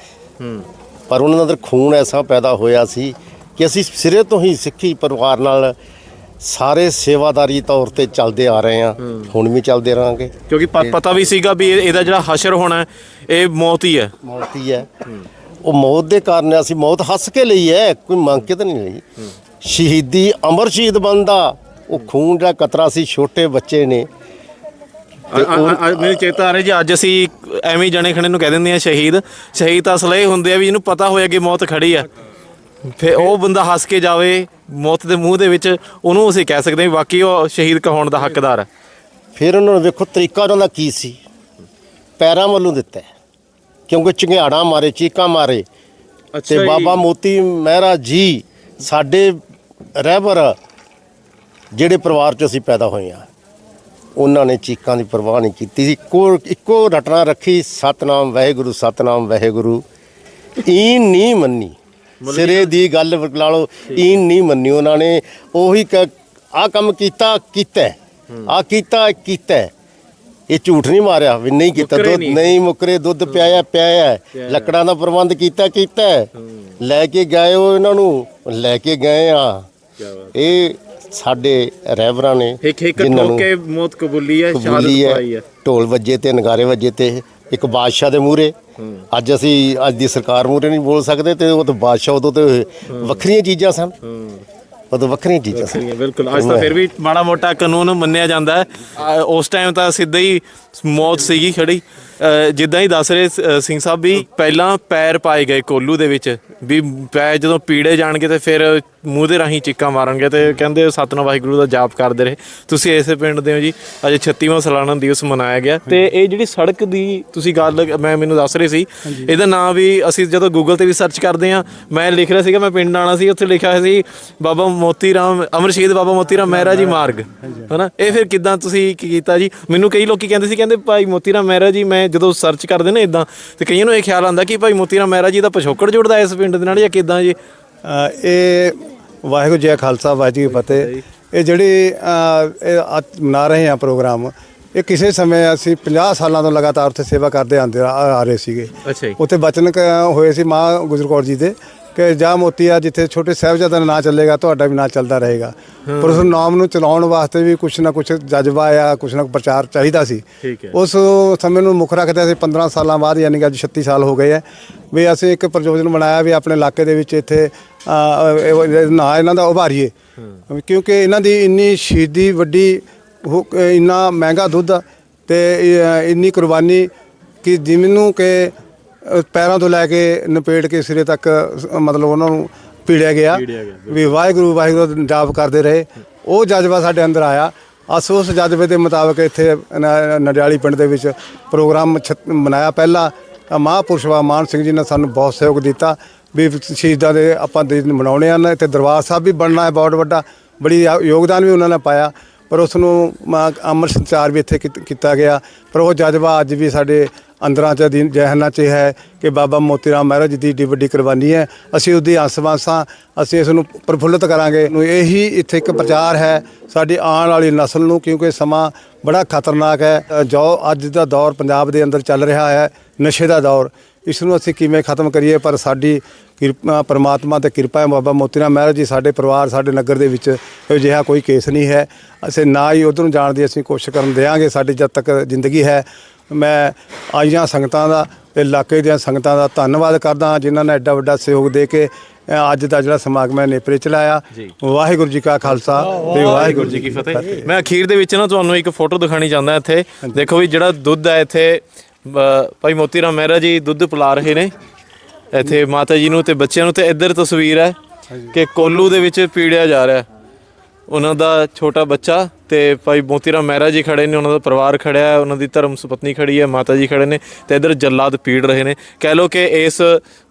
ਹੂੰ। ਪਰ ਉਹਨਾਂ ਦਾ ਅੰਦਰ ਖੂਨ ਐਸਾ ਪੈਦਾ ਹੋਇਆ ਸੀ ਕਿ ਅਸੀਂ ਸਿਰੇ ਤੋਂ ਹੀ ਸਿੱਖੀ ਪਰਿਵਾਰ ਨਾਲ ਸਾਰੇ ਸੇਵਾਦਾਰੀ ਤੌਰ ਤੇ ਚੱਲਦੇ ਆ ਰਹੇ ਹਾਂ। ਹੁਣ ਵੀ ਚੱਲਦੇ ਰਹਾਂਗੇ। ਕਿਉਂਕਿ ਪ- ਪਤਾ ਵੀ ਸੀਗਾ ਵੀ ਇਹ- ਇਹਦਾ ਜਿਹੜਾ ਹਸ਼ਰ ਹੋਣਾ ਹੈ, ਇਹ ਮੌਤ ਹੀ ਹੈ। ਮੌਤ ਹੀ ਹੈ। ਉਹ ਮੌਤ ਦੇ ਕਾਰਨ ਅਸੀਂ ਮੌਤ ਹੱਸ ਕੇ ਲਈ ਹੈ ਕੋਈ ਮੰਗ ਕੇ ਤਾਂ ਨਹੀਂ ਲਈ। ਸ਼ਹੀਦੀ ਅਮਰ ਸ਼ਹੀਦ ਬੰਦਾ ਉਹ ਖੂਨ ਦਾ ਕਤਰਾ ਸੀ ਛੋਟੇ ਬੱਚੇ ਨੇ। ਮੈਨੂੰ ਚੇਤਾ ਆ ਰਿਹਾ ਜੀ ਅੱਜ ਅਸੀਂ ਐਵੇਂ ਹੀ ਜਣੇ ਖਣੇ ਨੂੰ ਕਹਿ ਦਿੰਦੇ ਆ ਸ਼ਹੀਦ। ਸ਼ਹੀਦ ਤਾਂ ਅਸਲ ਇਹ ਹੁੰਦੇ ਆ ਵੀ ਇਹਨੂੰ ਪਤਾ ਹੋਇਆ ਕਿ ਮੌਤ ਖੜੀ ਆ। ਫਿਰ ਉਹ ਬੰਦਾ ਹੱਸ ਕੇ ਜਾਵੇ ਮੌਤ ਦੇ ਮੂੰਹ ਦੇ ਵਿੱਚ ਉਹਨੂੰ ਅਸੀਂ ਕਹਿ ਸਕਦੇ ਹਾਂ ਵੀ ਵਾਕਈ ਉਹ ਸ਼ਹੀਦ ਕਹਾਉਣ ਦਾ ਹੱਕਦਾਰ ਹੈ। ਫਿਰ ਉਹਨਾਂ ਨੂੰ ਵੇਖੋ ਤਰੀਕਾ ਉਹਨਾਂ ਦਾ ਕੀ ਸੀ। ਪੈਰਾਂ ਵੱਲੋਂ ਦਿੱਤਾ ਹੈ। ਕਿਉਂਕਿ ਚੰਗਿਆੜਾ ਮਾਰੇ ਚੀਕਾਂ ਮਾਰੇ। ਤੇ ਬਾਬਾ ਮੋਤੀ ਮਹਿਰਾ ਜੀ ਸਾਡੇ ਰਹਿਬਰ ਜਿਹੜੇ ਪਰਿਵਾਰ ਚ ਅਸੀਂ ਪੈਦਾ ਹੋਏ ਆ ਉਹਨਾਂ ਨੇ ਚੀਕਾਂ ਦੀ ਪਰਵਾਹ ਨਹੀਂ ਕੀਤੀ ਸੀ। ਇੱਕੋ ਇੱਕੋ ਰਟਣਾ ਰੱਖੀ ਸਤਨਾਮ ਵਾਹਿਗੁਰੂ ਸਤਨਾਮ ਵਾਹਿਗੁਰੂ। ਈਨ ਨਹੀਂ ਮੰਨੀ। ਸਿਰੇ ਦੀ ਗੱਲ ਲਾ ਲਓ ਈਨ ਨਹੀਂ ਮੰਨੀ ਉਹਨਾਂ ਨੇ। ਉਹੀ ਆ ਕੰਮ ਕੀਤਾ ਕੀਤਾ ਆ ਕੀਤਾ ਕੀਤਾ। ਇਹ ਝੂਠ ਨਹੀਂ ਮਾਰਿਆ ਵੀ ਨਹੀਂ ਕੀਤਾ। ਦੁੱਧ ਨਹੀਂ। ਮੁਕਰੇ ਦੁੱਧ ਪਿਆਇਆ ਪਿਆਇਆ ਲੱਕੜਾਂ ਦਾ ਪ੍ਰਬੰਧ ਕੀਤਾ ਕੀਤਾ। ਲੈ ਕੇ ਗਏ ਉਹ ਇਹਨਾਂ ਨੂੰ ਲੈ ਕੇ ਗਏ ਆ। ਇਹ ਸਾਡੇ ਰਹਿਬਰਾਂ ਨੇ ਇੱਕ ਇੱਕ ਜਿਨ੍ਹਾਂ ਨੂੰ ਮੌਤ ਕਬੂਲੀ ਹੈ ਸ਼ਹਾਦਤ ਪਾਈ ਹੈ। ਢੋਲ ਵੱਜੇ ਤੇ ਨਗਾਰੇ ਵੱਜੇ ਤੇ ਇੱਕ ਬਾਦਸ਼ਾਹ ਦੇ ਮੂਹਰੇ। ਅੱਜ ਅਸੀਂ, ਅੱਜ ਦੀ ਸਰਕਾਰ ਮੂਹਰੇ ਨਹੀਂ ਬੋਲ ਸਕਦੇ ਤੇ ਉਹ ਤਾਂ ਬਾਦਸ਼ਾਹ ਉਦੋਂ ਤੇ ਵੱਖਰੀਆਂ ਚੀਜ਼ਾਂ ਸਨ। ਉਦੋਂ ਵੱਖਰੀਆਂ ਚੀਜ਼ਾਂ ਸਨ। ਬਿਲਕੁਲ। ਅੱਜ ਤਾਂ ਫਿਰ ਵੀ ਮਾੜਾ ਮੋਟਾ ਕਾਨੂੰਨ ਮੰਨਿਆ ਜਾਂਦਾ ਉਸ ਟਾਈਮ ਤਾਂ ਸਿੱਧਾ ਹੀ ਮੌਤ ਸੀਗੀ ਖੜੀ। ਜਿੱਦਾਂ ਹੀ ਦੱਸ ਰਹੇ ਸਿੰਘ ਸਾਹਿਬ ਵੀ ਪਹਿਲਾਂ ਪੈਰ ਪਾਏ ਗਏ ਕੋਲੂ ਦੇ ਵਿੱਚ ਵੀ ਪੈਰ ਜਦੋਂ ਪੀੜੇ ਜਾਣਗੇ ਤੇ ਫਿਰ ਮੂੰਹ ਦੇ ਰਾਹੀਂ ਚੀਕਾਂ ਮਾਰਨਗੇ ਤੇ ਕਹਿੰਦੇ ਸਤਨਾਮ ਵਾਹਿਗੁਰੂ ਦਾ ਜਾਪ ਕਰਦੇ ਰਹੇ। ਤੁਸੀਂ ਇਸੇ ਪਿੰਡ ਦੇ ਹੋ ਜੀ ਅੱਜ 36ਵਾਂ ਸਾਲਾਨਾ ਦਿਵਸ ਮਨਾਇਆ ਗਿਆ ਤੇ ਇਹ ਜਿਹੜੀ ਸੜਕ ਦੀ ਤੁਸੀਂ ਗੱਲ ਮੈਂ ਮੈਨੂੰ ਦੱਸ ਰਹੇ ਸੀ ਇਹਦਾ ਨਾਮ ਵੀ ਅਸੀਂ ਜਦੋਂ ਗੂਗਲ ਤੇ ਵੀ ਸਰਚ ਕਰਦੇ ਆ ਮੈਂ ਲਿਖ ਰਿਹਾ ਸੀਗਾ ਮੈਂ ਪਿੰਡ ਆਣਾ ਸੀ ਉੱਥੇ ਲਿਖਿਆ ਸੀ ਬਾਬਾ ਮੋਤੀ ਰਾਮ ਅਮਰ ਸ਼ਹੀਦ ਬਾਬਾ ਮੋਤੀ ਰਾਮ ਮਹਿਰਾ ਜੀ ਮਾਰਗ। ਹਨਾ? ਇਹ ਫਿਰ ਕਿਦਾਂ ਤੁਸੀਂ ਕੀ ਕੀਤਾ ਜੀ? ਮੈਨੂੰ ਕਈ ਲੋਕੀ ਕਹਿੰਦੇ ਸੀ ਕਹਿੰਦੇ ਭਾਈ ਮੋਤੀ ਰਾਮ ਮਹਿਰਾ ਜੀ ਮੈਂ ਜਦੋਂ ਸਰਚ ਕਰਦੇ ਨੇ ਇਦਾਂ ਤੇ ਕਈਆਂ ਨੂੰ ਇਹ ਖਿਆਲ ਆਉਂਦਾ ਕਿ ਭਾਈ ਮੋਤੀ ਰਾਮ ਮਹਿਰਾ ਜੀ ਦਾ ਪਿਛੋਕੜ ਜੁੜਦਾ ਇਸ ਪਿੰਡ ਦੇ ਨਾਲ ਜਾਂ ਕਿਦਾਂ ਜੀ? ਇਹ ਵਾਹਿਗੁਰੂ ਜੀ ਖਾਲਸਾ ਵਾਹਿਗੁਰੂ ਫਤਿਹ। ਇਹ ਜਿਹੜੀ ਮਨਾ ਰਹੇ ਆ ਪ੍ਰੋਗਰਾਮ ਇਹ ਕਿਸੇ ਸਮੇਂ ਅਸੀਂ 50 ਸਾਲਾਂ ਤੋਂ ਲਗਾਤਾਰ ਉੱਥੇ ਸੇਵਾ ਕਰਦੇ ਆਂਦੇ ਆ ਰਹੇ ਸੀਗੇ। ਉੱਥੇ ਬਚਨ ਹੋਏ ਸੀ ਮਾਂ ਗੁਜਰ ਕੌਰ ਜੀ ਦੇ। ਕਿ ਜਾ ਮੋਤੀਆ ਜਿੱਥੇ ਛੋਟੇ ਸਾਹਿਬਜ਼ਾਦਾ ਦਾ ਨਾਂ ਚੱਲੇਗਾ ਤੁਹਾਡਾ ਵੀ ਨਾਂ ਚੱਲਦਾ ਰਹੇਗਾ। ਪਰ ਉਸ ਨਾਮ ਨੂੰ ਚਲਾਉਣ ਵਾਸਤੇ ਵੀ ਕੁਛ ਨਾ ਕੁਛ ਜਜ਼ਬਾ ਆ ਕੁਛ ਨਾ ਪ੍ਰਚਾਰ ਚਾਹੀਦਾ ਸੀ। ਉਸ ਸਮੇਂ ਨੂੰ ਮੁੱਖ ਰੱਖਦੇ ਅਸੀਂ 15 ਸਾਲਾਂ ਬਾਅਦ ਯਾਨੀ ਕਿ ਅੱਜ 36 ਸਾਲ ਹੋ ਗਏ ਆ ਵੀ ਅਸੀਂ ਇੱਕ ਪ੍ਰਯੋਜਨ ਬਣਾਇਆ ਵੀ ਆਪਣੇ ਇਲਾਕੇ ਦੇ ਵਿੱਚ ਇੱਥੇ ਨਾ ਇਹਨਾਂ ਦਾ ਉਭਾਰੀਏ। ਕਿਉਂਕਿ ਇਹਨਾਂ ਦੀ ਇੰਨੀ ਸ਼ਹੀਦੀ ਵੱਡੀ ਇੰਨਾ ਮਹਿੰਗਾ ਦੁੱਧ ਤੇ ਇੰਨੀ ਕੁਰਬਾਨੀ ਕਿ ਜਿਵੇਂ ਕਿ ਅ, ਪੈਰਾਂ ਤੋਂ ਲੈ ਕੇ ਨਪੇੜ ਕੇ ਸਿਰੇ ਤੱਕ ਮਤਲਬ ਉਹਨਾਂ ਨੂੰ ਪੀੜਿਆ ਗਿਆ ਵੀ ਵਾਹਿਗੁਰੂ ਵਾਹਿਗੁਰੂ ਜਾਪ ਕਰਦੇ ਰਹੇ। ਉਹ ਜਜ਼ਬਾ ਸਾਡੇ ਅੰਦਰ ਆਇਆ। ਅਸ ਉਸ ਜਜ਼ਬੇ ਦੇ ਮੁਤਾਬਕ ਇੱਥੇ ਨਡਿਆਲੀ ਪਿੰਡ ਦੇ ਵਿੱਚ ਪ੍ਰੋਗਰਾਮ ਮਨਾਇਆ। ਪਹਿਲਾ ਮਹਾਂਪੁਰਸ਼ ਵਾ ਮਾਨ ਸਿੰਘ ਜੀ ਨੇ ਸਾਨੂੰ ਬਹੁਤ ਸਹਿਯੋਗ ਦਿੱਤਾ ਵੀ ਸ਼ਹੀਦਾਂ ਦੇ ਆਪਾਂ ਦਿਨ ਮਨਾਉਣੇ ਹਨ। ਇੱਥੇ ਦਰਬਾਰ ਸਾਹਿਬ ਵੀ ਬਣਨਾ ਹੈ ਬਹੁਤ ਵੱਡਾ ਬੜੀ ਯੋਗਦਾਨ ਵੀ ਉਹਨਾਂ ਨੇ ਪਾਇਆ। ਪਰ ਉਸ ਨੂੰ ਅਮਰ ਸੰਚਾਰ ਵੀ ਇੱਥੇ ਕੀਤਾ ਗਿਆ। ਪਰ ਉਹ ਜਜ਼ਬਾ ਅੱਜ ਵੀ ਸਾਡੇ ਅੰਦਰਾਂ ਚ ਅਧੀਨ ਜਹਨਾਂ ਚ ਹੈ ਕਿ ਬਾਬਾ ਮੋਤੀ ਰਾਮ ਮਹਾਰਾਜ ਜੀ ਦੀ ਏਡੀ ਵੱਡੀ ਕੁਰਬਾਨੀ ਹੈ। ਅਸੀਂ ਉਹਦੀ ਆਸਵਾਸਾਂ, ਅਸੀਂ ਇਸ ਨੂੰ ਪ੍ਰਫੁੱਲਤ ਕਰਾਂਗੇ। ਨੂੰ ਇਹੀ ਇੱਥੇ ਇੱਕ ਪ੍ਰਚਾਰ ਹੈ ਸਾਡੀ ਆਉਣ ਵਾਲੀ ਨਸਲ ਨੂੰ, ਕਿਉਂਕਿ ਸਮਾਂ ਬੜਾ ਖਤਰਨਾਕ ਹੈ। ਜੋ ਅੱਜ ਦਾ ਦੌਰ ਪੰਜਾਬ ਦੇ ਅੰਦਰ ਚੱਲ ਰਿਹਾ ਹੈ, ਨਸ਼ੇ ਦਾ ਦੌਰ, ਇਸ ਨੂੰ ਅਸੀਂ ਕਿਵੇਂ ਖਤਮ ਕਰੀਏ? ਪਰ ਸਾਡੀ ਕਿਰਪਾ, ਪਰਮਾਤਮਾ ਤੇ ਕਿਰਪਾ ਹੈ ਬਾਬਾ ਮੋਤੀ ਰਾਮ ਮਹਾਰਾਜ ਜੀ, ਸਾਡੇ ਪਰਿਵਾਰ, ਸਾਡੇ ਨਗਰ ਦੇ ਵਿੱਚ ਅਜਿਹਾ ਕੋਈ ਕੇਸ ਨਹੀਂ ਹੈ। ਅਸੀਂ ਨਾ ਹੀ ਉਧਰ ਨੂੰ ਜਾਣ ਦੀ ਅਸੀਂ ਕੋਸ਼ਿਸ਼ ਕਰਨ ਦੇਵਾਂਗੇ ਸਾਡੀ ਜਦ ਤੱਕ ਜ਼ਿੰਦਗੀ ਹੈ ਮੈਂ ਆਈਆਂ ਸੰਗਤਾਂ ਦਾ ਤੇ ਇਲਾਕੇ ਦੀਆਂ ਸੰਗਤਾਂ ਦਾ ਧੰਨਵਾਦ ਕਰਦਾ ਹਾਂ ਜਿਨ੍ਹਾਂ ਨੇ ਐਡਾ ਵੱਡਾ ਸਹਿਯੋਗ ਦੇ ਕੇ ਅੱਜ ਦਾ ਜਿਹੜਾ ਸਮਾਗਮ ਹੈ ਨੇਪਰੇ ਚਲਾਇਆ। ਵਾਹਿਗੁਰੂ ਜੀ ਕਾ ਖਾਲਸਾ ਤੇ ਵਾਹਿਗੁਰੂ ਜੀ ਕੀ ਫਤਿਹ। ਮੈਂ ਅਖੀਰ ਦੇ ਵਿੱਚ ਨਾ ਤੁਹਾਨੂੰ ਇੱਕ ਫੋਟੋ ਦਿਖਾਣੀ ਚਾਹੁੰਦਾ ਇੱਥੇ। ਦੇਖੋ ਵੀ ਜਿਹੜਾ ਦੁੱਧ ਹੈ ਇੱਥੇ ਭਾਈ ਮੋਤੀ ਰਾਮ ਮਹਿਰਾ ਜੀ ਦੁੱਧ ਪਿਲਾ ਰਹੇ ਨੇ। ਇੱਥੇ ਮਾਤਾ ਜੀ ਨੂੰ ਤੇ ਬੱਚਿਆਂ ਨੂੰ ਤੇ ਇੱਧਰ ਤਸਵੀਰ ਹੈ ਕਿ ਕੋਲੂ ਦੇ ਵਿੱਚ ਪੀੜਿਆ ਜਾ ਰਿਹਾ। ਹੈ ਉਹਨਾਂ ਦਾ ਛੋਟਾ ਬੱਚਾ ਤੇ ਭਾਈ ਮੋਤੀ ਰਾਮ ਮਹਿਰਾ ਜੀ ਖੜੇ ਨੇ, ਉਹਨਾਂ ਦਾ ਪਰਿਵਾਰ ਖੜਿਆ ਹੈ, ਉਹਨਾਂ ਦੀ ਧਰਮ ਸੁਪਤਨੀ ਖੜੀ ਹੈ, ਮਾਤਾ ਜੀ ਖੜੇ ਨੇ ਤੇ ਇੱਧਰ ਜੱਲਾਦ ਪੀੜ ਰਹੇ ਨੇ। ਕਹਿ ਲੋ ਕਿ ਇਸ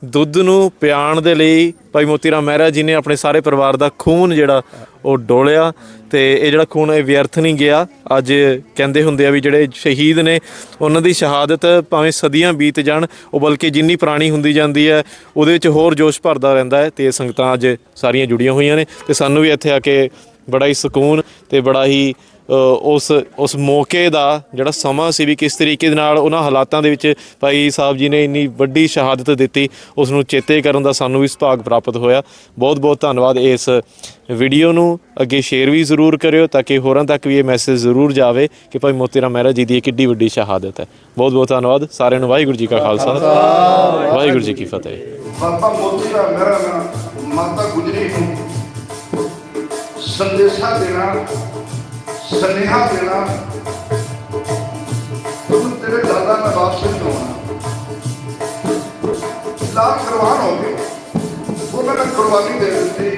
ਦੁੱਧ ਨੂੰ ਪਿਆਣ ਦੇ ਲਈ ਭਾਈ ਮੋਤੀ ਰਾਮ ਮਹਿਰਾ ਜੀ ਨੇ ਆਪਣੇ ਸਾਰੇ ਪਰਿਵਾਰ ਦਾ ਖੂਨ ਜਿਹੜਾ ਉਹ ਡੋਲਿਆ ਤੇ ਇਹ ਜਿਹੜਾ ਖੂਨ ਇਹ ਵਿਅਰਥ ਨਹੀਂ ਗਿਆ। ਅੱਜ ਕਹਿੰਦੇ ਹੁੰਦੇ ਆ ਵੀ ਜਿਹੜੇ ਸ਼ਹੀਦ ਨੇ, ਉਹਨਾਂ ਦੀ ਸ਼ਹਾਦਤ ਭਾਵੇਂ ਸਦੀਆਂ ਬੀਤ ਜਾਣ, ਉਹ ਬਲਕਿ ਜਿੰਨੀ ਪੁਰਾਣੀ ਹੁੰਦੀ ਜਾਂਦੀ ਹੈ, ਉਹਦੇ ਵਿੱਚ ਹੋਰ ਜੋਸ਼ ਭਰਦਾ ਰਹਿੰਦਾ ਹੈ ਤੇ ਇਹ ਸੰਗਤਾਂ ਅੱਜ ਸਾਰੀਆਂ ਜੁੜੀਆਂ ਹੋਈਆਂ ਨੇ ਤੇ ਸਾਨੂੰ ਵੀ ਇੱਥੇ ਆ ਕੇ ਬੜਾ ਹੀ ਸਕੂਨ ਤੇ ਬੜਾ ਹੀ ਉਸ ਉਸ ਮੌਕੇ ਦਾ ਜਿਹੜਾ ਸਮਾਂ ਸੀ ਵੀ ਕਿਸ ਤਰੀਕੇ ਦੇ ਨਾਲ ਉਹਨਾਂ ਹਾਲਾਤਾਂ ਦੇ ਵਿੱਚ ਭਾਈ ਸਾਹਿਬ ਜੀ ਨੇ ਇੰਨੀ ਵੱਡੀ ਸ਼ਹਾਦਤ ਦਿੱਤੀ ਉਸ ਨੂੰ ਚੇਤੇ ਕਰਨ ਦਾ ਸਾਨੂੰ ਵੀ ਸੁਭਾਗ ਪ੍ਰਾਪਤ ਹੋਇਆ। ਬਹੁਤ ਬਹੁਤ ਧੰਨਵਾਦ ਇਸ ਵੀਡੀਓ ਨੂੰ। ਅੱਗੇ ਸ਼ੇਅਰ ਵੀ ਜ਼ਰੂਰ ਕਰਿਓ ਤਾਂ ਕਿ ਹੋਰਾਂ ਤੱਕ ਵੀ ਇਹ ਮੈਸੇਜ ਜ਼ਰੂਰ ਜਾਵੇ ਕਿ ਭਾਈ ਮੋਤੀ ਰਾਮ ਮਹਿਰਾ ਜੀ ਦੀ ਇਹ ਕਿੱਡੀ ਵੱਡੀ ਸ਼ਹਾਦਤ ਹੈ। ਬਹੁਤ ਬਹੁਤ ਧੰਨਵਾਦ। ਸਾਰਿਆਂ ਨੂੰ ਵਾਹਿਗੁਰੂ ਜੀ ਕਾ ਖਾਲਸਾ। ਵਾਹਿਗੁਰੂ ਜੀ ਕੀ ਫਤਿਹ। ਬਾਬਾ ਮੋਤੀ ਦਾ ਮਾਤਾ ਗੁਜਰੀ ਨੂੰ ਸੰਦੇਸ਼ਾ ਦੇਣਾ ਸੁਨੇਹਾ ਦੇਣਾ। ਤੂੰ ਤੇਰੇ ਦਾਦਾ ਨੇ ਵਾਪਸ ਨਹੀਂ ਆਉਣਾ ਲਾਖ ਕੁਰਬਾਨ ਹੋ ਗਏ ਉਹਨਾਂ ਨੇ ਕੁਰਬਾਨੀ ਦੇ ਦਿੱਤੀ